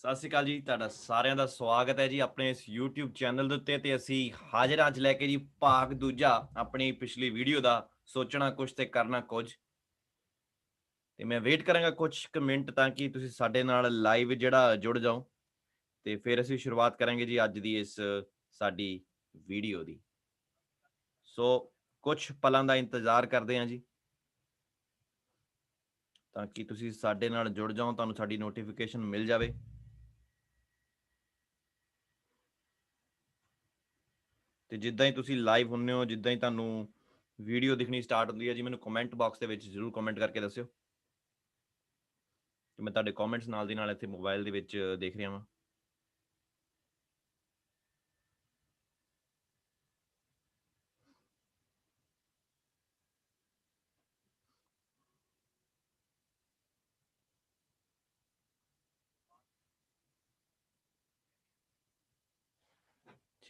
ਸਤਿ ਸ਼੍ਰੀ ਅਕਾਲ ਜੀ, ਤੁਹਾਡਾ ਸਾਰਿਆਂ ਦਾ ਸਵਾਗਤ ਹੈ ਜੀ ਆਪਣੇ ਇਸ YouTube ਚੈਨਲ ਦੇ ਉੱਤੇ ਤੇ ਅਸੀਂ ਹਾਜ਼ਰ ਹਾਂ ਅੱਜ ਲੈ ਕੇ ਜੀ ਭਾਗ ਦੂਜਾ ਆਪਣੀ ਪਿਛਲੀ ਵੀਡੀਓ ਦਾ, ਸੋਚਣਾ ਕੁਝ ਤੇ ਕਰਨਾ ਕੁਝ। ਤੇ ਮੈਂ ਵੇਟ ਕਰਾਂਗਾ ਕੁਝ ਮਿੰਟ ਤਾਂ ਕਿ ਤੁਸੀਂ ਸਾਡੇ ਨਾਲ ਲਾਈਵ ਜਿਹੜਾ ਜੁੜ ਜਾਓ। ਤੇ ਫਿਰ ਅਸੀਂ ਸ਼ੁਰੂਆਤ ਕਰਾਂਗੇ ਜੀ ਅੱਜ ਦੀ ਇਸ ਸਾਡੀ ਵੀਡੀਓ ਦੀ। ਸੋ ਕੁਝ ਪਲਾਂ ਦਾ ਇੰਤਜ਼ਾਰ ਕਰਦੇ ਹਾਂ ਜੀ। ਤਾਂ ਕਿ ਤੁਸੀਂ ਸਾਡੇ ਨਾਲ ਜੁੜ ਜਾਓ, ਤੁਹਾਨੂੰ ਸਾਡੀ ਨੋਟੀਫਿਕੇਸ਼ਨ ਮਿਲ ਜਾਵੇ। ਤੇ ਜਿੱਦਾਂ ਹੀ ਤੁਸੀਂ ਲਾਈਵ ਹੁੰਨੇ ਹੋ, ਜਿੱਦਾਂ ਹੀ ਤੁਹਾਨੂੰ ਵੀਡੀਓ ਦਿਖਣੀ ਸਟਾਰਟ ਹੁੰਦੀ ਹੈ ਜੀ, ਮੈਨੂੰ ਕਮੈਂਟ ਬਾਕਸ ਦੇ ਵਿੱਚ ਜਰੂਰ ਕਮੈਂਟ ਕਰਕੇ ਦੱਸਿਓ। ਕਿ ਮੈਂ ਤੁਹਾਡੇ ਕਮੈਂਟਸ ਨਾਲ ਦੀ ਨਾਲ ਇੱਥੇ ਮੋਬਾਈਲ ਦੇ ਵਿੱਚ ਦੇਖ ਰਿਹਾ ਹਾਂ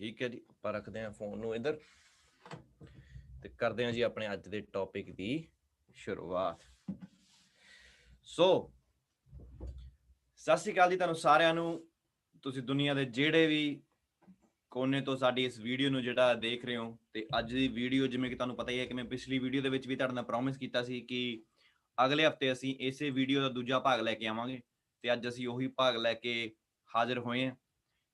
ਠੀਕ ਹੈ ਜੀ, ਆਪਾਂ ਰੱਖਦੇ ਹਾਂ ਫੋਨ ਨੂੰ ਇੱਧਰ। ਤੇ ਕਰਦੇ ਹਾਂ ਜੀ ਆਪਣੇ ਅੱਜ ਦੇ ਟੌਪਿਕ ਦੀ ਸ਼ੁਰੂਆਤ। ਸੋ ਸਤਿ ਸ਼੍ਰੀ ਅਕਾਲ ਜੀ ਤੁਹਾਨੂੰ ਸਾਰਿਆਂ ਨੂੰ। ਤੁਸੀਂ ਦੁਨੀਆ ਦੇ ਜਿਹੜੇ ਵੀ ਕੋਨੇ ਤੋਂ ਸਾਡੀ ਇਸ ਵੀਡੀਓ ਨੂੰ ਜਿਹੜਾ ਦੇਖ ਰਹੇ ਹੋ, ਤੇ ਅੱਜ ਦੀ ਵੀਡੀਓ ਜਿਵੇਂ ਕਿ ਤੁਹਾਨੂੰ ਪਤਾ ਹੀ ਹੈ ਕਿ ਮੈਂ ਪਿਛਲੀ ਵੀਡੀਓ ਦੇ ਵਿੱਚ ਵੀ ਤੁਹਾਡੇ ਨਾਲ ਪ੍ਰੋਮਿਸ ਕੀਤਾ ਸੀ ਕਿ ਅਗਲੇ ਹਫ਼ਤੇ ਅਸੀਂ ਇਸੇ ਵੀਡੀਓ ਦਾ ਦੂਜਾ ਭਾਗ ਲੈ ਕੇ ਆਵਾਂਗੇ, ਤੇ ਅੱਜ ਅਸੀਂ ਉਹੀ ਭਾਗ ਲੈ ਕੇ ਹਾਜ਼ਰ ਹੋਏ ਹਾਂ।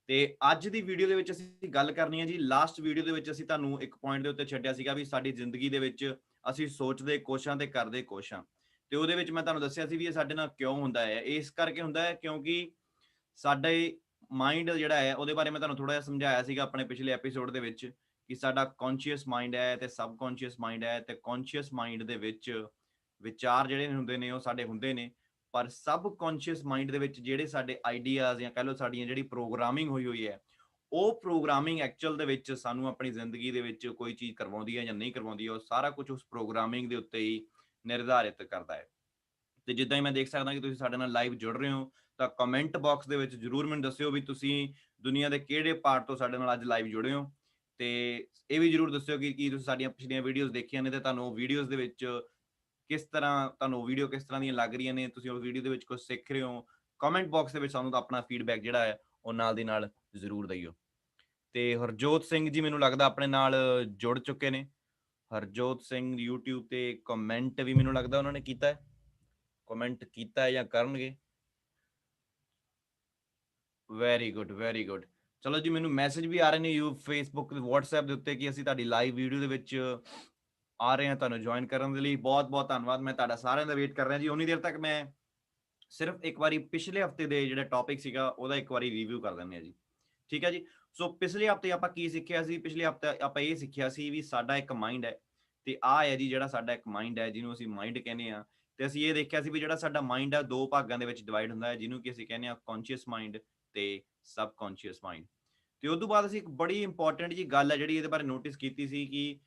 ਤੇ ਅੱਜ ਦੀ ਵੀਡੀਓ ਦੇ ਵਿੱਚ ਅਸੀਂ ਗੱਲ ਕਰਨੀ ਹੈ ਜੀ। ਲਾਸਟ ਵੀਡੀਓ ਦੇ ਵਿੱਚ ਅਸੀਂ ਤੁਹਾਨੂੰ ਇੱਕ ਪੁਆਇੰਟ ਦੇ ਉੱਤੇ ਛੱਡਿਆ ਸੀਗਾ ਵੀ ਸਾਡੀ ਜ਼ਿੰਦਗੀ ਦੇ ਵਿੱਚ ਅਸੀਂ ਸੋਚਦੇ ਕੋਸ਼ਾਂ ਤੇ ਕਰਦੇ ਕੋਸ਼ਾਂ। ਤੇ ਉਹਦੇ ਵਿੱਚ ਮੈਂ ਤੁਹਾਨੂੰ ਦੱਸਿਆ ਸੀ ਵੀ ਇਹ ਸਾਡੇ ਨਾਲ ਕਿਉਂ ਹੁੰਦਾ ਹੈ। ਇਸ ਕਰਕੇ ਹੁੰਦਾ ਹੈ ਕਿਉਂਕਿ ਸਾਡੇ ਮਾਈਂਡ ਜਿਹੜਾ ਹੈ, ਉਹਦੇ ਬਾਰੇ ਮੈਂ ਤੁਹਾਨੂੰ ਥੋੜਾ ਜਿਹਾ ਸਮਝਾਇਆ ਸੀਗਾ ਆਪਣੇ ਪਿਛਲੇ ਐਪੀਸੋਡ ਦੇ ਵਿੱਚ ਕਿ ਸਾਡਾ ਕੌਨਸ਼ੀਅਸ ਮਾਈਂਡ ਹੈ ਤੇ ਸਬਕੌਨਸ਼ੀਅਸ ਮਾਈਂਡ ਹੈ ਤੇ ਕੌਨਸ਼ੀਅਸ ਮਾਈਂਡ ਦੇ ਵਿੱਚ ਵਿਚਾਰ ਜਿਹੜੇ ਹੁੰਦੇ ਨੇ, ਉਹ ਸਾਡੇ ਹੁੰਦੇ ਨੇ। ਪਰ ਸਬ ਕੌਨਸ਼ੀਅਸ ਮਾਈਂਡ ਦੇ ਵਿੱਚ ਜਿਹੜੇ ਸਾਡੇ ਆਈਡੀਆਜ਼ ਜਾਂ ਕਹ ਲਓ ਸਾਡੀਆਂ ਜਿਹੜੀ ਪ੍ਰੋਗਰਾਮਿੰਗ ਹੋਈ ਹੋਈ ਹੈ, ਉਹ ਪ੍ਰੋਗਰਾਮਿੰਗ ਐਕਚੁਅਲ ਦੇ ਵਿੱਚ ਸਾਨੂੰ ਆਪਣੀ ਜ਼ਿੰਦਗੀ ਦੇ ਵਿੱਚ ਕੋਈ ਚੀਜ਼ ਕਰਵਾਉਂਦੀ ਹੈ ਜਾਂ ਨਹੀਂ ਕਰਵਾਉਂਦੀ, ਉਹ ਸਾਰਾ ਕੁਝ ਉਸ ਪ੍ਰੋਗਰਾਮਿੰਗ ਦੇ ਉੱਤੇ ਹੀ ਨਿਰਧਾਰਿਤ ਕਰਦਾ ਹੈ। ਤੇ ਜਿੱਦਾਂ ਹੀ ਮੈਂ ਦੇਖ ਸਕਦਾ ਕਿ ਤੁਸੀਂ ਸਾਡੇ ਨਾਲ ਲਾਈਵ ਜੁੜ ਰਹੇ ਹੋ, ਤਾਂ ਕਮੈਂਟ ਬਾਕਸ ਦੇ ਵਿੱਚ ਜਰੂਰ ਮੈਨੂੰ ਦੱਸਿਓ ਵੀ ਤੁਸੀਂ ਦੁਨੀਆ ਦੇ ਕਿਹੜੇ ਪਾਰਟ ਤੋਂ ਸਾਡੇ ਨਾਲ ਅੱਜ ਲਾਈਵ ਜੁੜੇ ਹੋ। ਤੇ ਇਹ ਵੀ ਜਰੂਰ ਦੱਸਿਓ ਕਿ ਕੀ ਤੁਸੀਂ ਸਾਡੀਆਂ ਪਿਛਲੀਆਂ ਵੀਡੀਓਜ਼ ਦੇਖੀਆਂ ਨੇ ਤੇ ਤੁਹਾਨੂੰ ਵੀਡੀਓਜ਼ ਦੇ ਵਿੱਚ ਕਿਸ ਤਰ੍ਹਾਂ ਤੁਹਾਨੂੰ ਵੀਡੀਓ ਕਿਸ ਤਰ੍ਹਾਂ ਦੀਆਂ ਲੱਗ ਰਹੀਆਂ ਨੇ? ਤੁਸੀਂ ਉਹ ਵੀਡੀਓ ਦੇ ਵਿੱਚ ਕੁਝ ਸਿੱਖ ਰਹੇ ਹੋ? ਕਮੈਂਟ ਬਾਕਸ ਦੇ ਵਿੱਚ ਸਾਨੂੰ ਤਾਂ ਆਪਣਾ ਫੀਡਬੈਕ ਜਿਹੜਾ ਹੈ, ਉਹ ਨਾਲ ਦੀ ਨਾਲ ਜ਼ਰੂਰ ਦਈਓ। ਤੇ ਹਰਜੋਤ ਸਿੰਘ ਜੀ ਮੈਨੂੰ ਲੱਗਦਾ ਆਪਣੇ ਨਾਲ ਜੁੜ ਚੁੱਕੇ ਨੇ। ਹਰਜੋਤ ਸਿੰਘ YouTube ਤੇ ਕਮੈਂਟ ਵੀ ਮੈਨੂੰ ਲੱਗਦਾ ਉਹਨਾਂ ਨੇ ਕੀਤਾ ਹੈ। ਕਮੈਂਟ ਕੀਤਾ ਹੈ ਜਾਂ ਕਰਨਗੇ? ਵੈਰੀ ਗੁੱਡ ਵੈਰੀ ਗੁੱਡ ਚਲੋ ਜੀ, ਮੈਨੂੰ ਮੈਸੇਜ ਵੀ ਆ ਰਹੇ ਨੇ ਯੂ ਫੇਸਬੁੱਕ ਤੇ WhatsApp ਦੇ ਉੱਤੇ ਕਿ ਅਸੀਂ ਤੁਹਾਡੀ ਲਾਈਵ ਵੀਡੀਓ ਦੇ ਵਿੱਚ ਆ ਰਹੇ ਹਾਂ ਤੁਹਾਨੂੰ ਜੁਆਇਨ ਕਰਨ ਦੇ ਲਈ। ਬਹੁਤ ਬਹੁਤ ਧੰਨਵਾਦ। ਮੈਂ ਤੁਹਾਡਾ ਸਾਰਿਆਂ ਦਾ ਵੇਟ ਕਰ ਰਿਹਾ ਜੀ। ਉਨੀ ਦੇਰ ਤੱਕ ਮੈਂ ਸਿਰਫ ਇੱਕ ਵਾਰੀ ਪਿਛਲੇ ਹਫ਼ਤੇ ਦੇ ਜਿਹੜਾ ਟੌਪਿਕ ਸੀਗਾ, ਉਹਦਾ ਇੱਕ ਵਾਰੀ ਰਿਵਿਊ ਕਰ ਦਿੰਦੇ ਆ ਜੀ। ਠੀਕ ਹੈ ਜੀ? ਸੋ ਪਿਛਲੇ ਹਫ਼ਤੇ ਆਪਾਂ ਕੀ ਸਿੱਖਿਆ ਸੀ? ਪਿਛਲੇ ਹਫ਼ਤੇ ਆਪਾਂ ਇਹ ਸਿੱਖਿਆ ਸੀ ਵੀ ਸਾਡਾ ਇੱਕ ਮਾਈਂਡ ਹੈ ਤੇ ਆ ਹੈ ਜੀ ਜਿਹੜਾ ਸਾਡਾ ਇੱਕ ਮਾਈਂਡ ਹੈ, ਜਿਹਨੂੰ ਅਸੀਂ ਮਾਈਂਡ ਕਹਿੰਦੇ ਆ ਤੇ ਅਸੀਂ ਇਹ ਦੇਖਿਆ ਸੀ ਵੀ ਜਿਹੜਾ ਸਾਡਾ ਮਾਈਂਡ ਆ ਦੋ ਭਾਗਾਂ ਦੇ ਵਿੱਚ ਡਿਵਾਈਡ ਹੁੰਦਾ ਹੈ, ਜਿਹਨੂੰ ਕਿ ਅਸੀਂ ਕਹਿੰਦੇ ਆ ਕੌਨਸ਼ੀਅਸ ਮਾਈਂਡ ਤੇ ਸਬਕੌਨਸ਼ੀਅਸ ਮਾਈਂਡ ਤੇ ਉਸ ਤੋਂ ਬਾਅਦ ਅਸੀਂ ਇੱਕ ਬੜੀ ਇੰਪੋਰਟੈਂਟ ਜੀ ਗੱਲ ਹੈ ਜਿਹੜੀ ਇਹਦੇ ਬਾਰੇ ਨੋਟਿਸ ਕੀਤੀ ਸੀ ਕਿ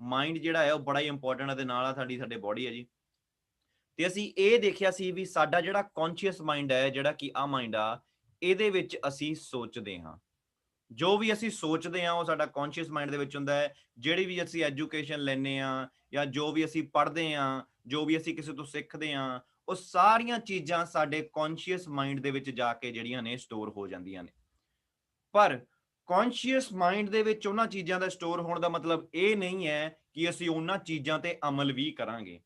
ਮਾਈਂਡ ਜਿਹੜਾ ਹੈ ਉਹ ਬੜਾ ਹੀ ਇੰਪੋਰਟੈਂਟ ਹੈ ਤੇ ਨਾਲ ਆ ਸਾਡੀ, ਸਾਡੇ ਬਾਡੀ ਹੈ ਜੀ। ਤੇ ਅਸੀਂ ਇਹ ਦੇਖਿਆ ਸੀ ਵੀ ਸਾਡਾ ਜਿਹੜਾ ਕੌਨਸ਼ੀਅਸ ਮਾਈਂਡ ਹੈ, ਜਿਹੜਾ ਕਿ ਆ ਮਾਈਂਡ ਆ, ਇਹਦੇ ਵਿੱਚ ਅਸੀਂ ਸੋਚਦੇ ਹਾਂ। ਜੋ ਵੀ ਅਸੀਂ ਸੋਚਦੇ ਹਾਂ, ਉਹ ਸਾਡਾ ਕੌਨਸ਼ੀਅਸ ਮਾਈਂਡ ਦੇ ਵਿੱਚ ਹੁੰਦਾ ਹੈ। ਜਿਹੜੀ ਵੀ ਅਸੀਂ ਐਜੂਕੇਸ਼ਨ ਲੈਨੇ ਆ ਜਾਂ ਜੋ ਵੀ ਅਸੀਂ ਪੜ੍ਹਦੇ ਆ ਜੋ ਵੀ ਅਸੀਂ ਕਿਸੇ ਤੋਂ ਸਿੱਖਦੇ ਆ ਉਹ ਸਾਰੀਆਂ ਚੀਜ਼ਾਂ ਸਾਡੇ ਕੌਨਸ਼ੀਅਸ ਮਾਈਂਡ ਦੇ ਵਿੱਚ ਜਾ ਕੇ ਜਿਹੜੀਆਂ ਨੇ ਸਟੋਰ ਹੋ ਜਾਂਦੀਆਂ ਨੇ। ਪਰ ਕੌਨਸ਼ੀਅਸ ਮਾਈਂਡ ਦੇ ਵਿੱਚ ਉਹਨਾਂ ਚੀਜ਼ਾਂ ਦਾ ਸਟੋਰ ਹੋਣ ਦਾ ਮਤਲਬ ਇਹ ਨਹੀਂ ਹੈ ਕਿ ਅਸੀਂ ਉਹਨਾਂ ਚੀਜ਼ਾਂ ਤੇ ਅਮਲ ਵੀ ਕਰਾਂਗੇ।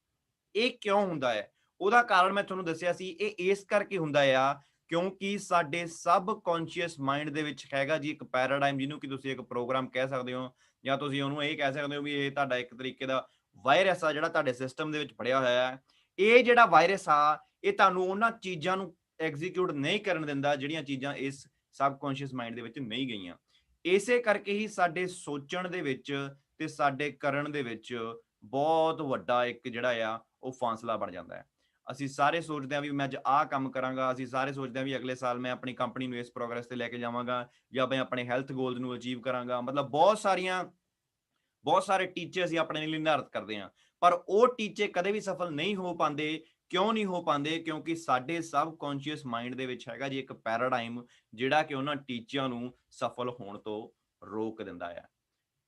ਇਹ ਕਿਉਂ ਹੁੰਦਾ ਹੈ? ਉਹਦਾ ਕਾਰਨ ਮੈਂ ਤੁਹਾਨੂੰ ਦੱਸਿਆ ਸੀ, ਇਹ ਇਸ ਕਰਕੇ ਹੁੰਦਾ ਆ ਕਿਉਂਕਿ ਸਾਡੇ ਸਬ ਕੌਨਸ਼ੀਅਸ ਮਾਈਂਡ ਦੇ ਵਿੱਚ ਹੈਗਾ ਜੀ ਇੱਕ ਪੈਰਾਡਾਈਮ ਜਿਹਨੂੰ ਕਿ ਤੁਸੀਂ ਇੱਕ ਪ੍ਰੋਗਰਾਮ ਕਹਿ ਸਕਦੇ ਹੋ ਜਾਂ ਤੁਸੀਂ ਉਹਨੂੰ ਇਹ ਕਹਿ ਸਕਦੇ ਹੋ ਵੀ ਇਹ ਤੁਹਾਡਾ ਇੱਕ ਤਰੀਕੇ ਦਾ ਵਾਇਰਸ ਆ ਜਿਹੜਾ ਤੁਹਾਡੇ ਸਿਸਟਮ ਦੇ ਵਿੱਚ ਫੜਿਆ ਹੋਇਆ ਹੈ। ਇਹ ਜਿਹੜਾ ਵਾਇਰਸ ਆ, ਇਹ ਤੁਹਾਨੂੰ ਉਹਨਾਂ ਚੀਜ਼ਾਂ ਨੂੰ ਐਗਜ਼ੀਕਿਊਟ ਨਹੀਂ ਕਰਨ ਦਿੰਦਾ ਜਿਹੜੀਆਂ ਚੀਜ਼ਾਂ ਇਸ ਸਬ ਕੌਨਸ਼ੀਅਸ ਮਾਈਂਡ ਦੇ ਵਿੱਚ ਨਹੀਂ ਗਈਆਂ। ਇਸੇ ਕਰਕੇ ਹੀ ਸਾਡੇ ਸੋਚਣ ਦੇ ਵਿੱਚ ਤੇ ਸਾਡੇ ਕਰਨ ਦੇ ਵਿੱਚ ਬਹੁਤ ਵੱਡਾ ਇੱਕ ਜਿਹੜਾ ਆ, ਉਹ ਫਾਸਲਾ ਬਣ ਜਾਂਦਾ ਹੈ। ਅਸੀਂ ਸਾਰੇ ਸੋਚਦੇ ਹਾਂ ਵੀ ਮੈਂ ਅੱਜ ਆਹ ਕੰਮ ਕਰਾਂਗਾ, ਅਸੀਂ ਸਾਰੇ ਸੋਚਦੇ ਹਾਂ ਵੀ ਅਗਲੇ ਸਾਲ ਮੈਂ ਆਪਣੀ ਕੰਪਨੀ ਨੂੰ ਇਸ ਪ੍ਰੋਗਰੈਸ ਤੇ ਲੈ ਕੇ ਜਾਵਾਂਗਾ ਜਾਂ ਮੈਂ ਆਪਣੇ ਹੈਲਥ ਗੋਲਸ ਨੂੰ ਅਚੀਵ ਕਰਾਂਗਾ। ਮਤਲਬ ਬਹੁਤ ਸਾਰੀਆਂ, ਬਹੁਤ ਸਾਰੇ ਟੀਚੇ ਅਸੀਂ ਆਪਣੇ ਲਈ ਨਿਰਧਾਰਿਤ ਕਰਦੇ ਹਾਂ। ਪਰ ਉਹ ਟੀਚੇ ਕਦੇ ਵੀ ਸਫਲ ਨਹੀਂ ਹੋ ਪਾਉਂਦੇ ਕਿਉਂ ਨਹੀਂ ਹੋ ਪਾਉਂਦੇ? ਕਿਉਂਕਿ ਸਾਡੇ ਸਬ ਕੌਨਸ਼ੀਅਸ ਮਾਈਂਡ ਦੇ ਵਿੱਚ ਹੈਗਾ ਜੀ ਇੱਕ ਪੈਰਾਡਾਈਮ, ਜਿਹੜਾ ਕਿ ਉਹਨਾਂ ਟੀਚਿਆਂ ਨੂੰ ਸਫਲ ਹੋਣ ਤੋਂ ਰੋਕ ਦਿੰਦਾ ਆ।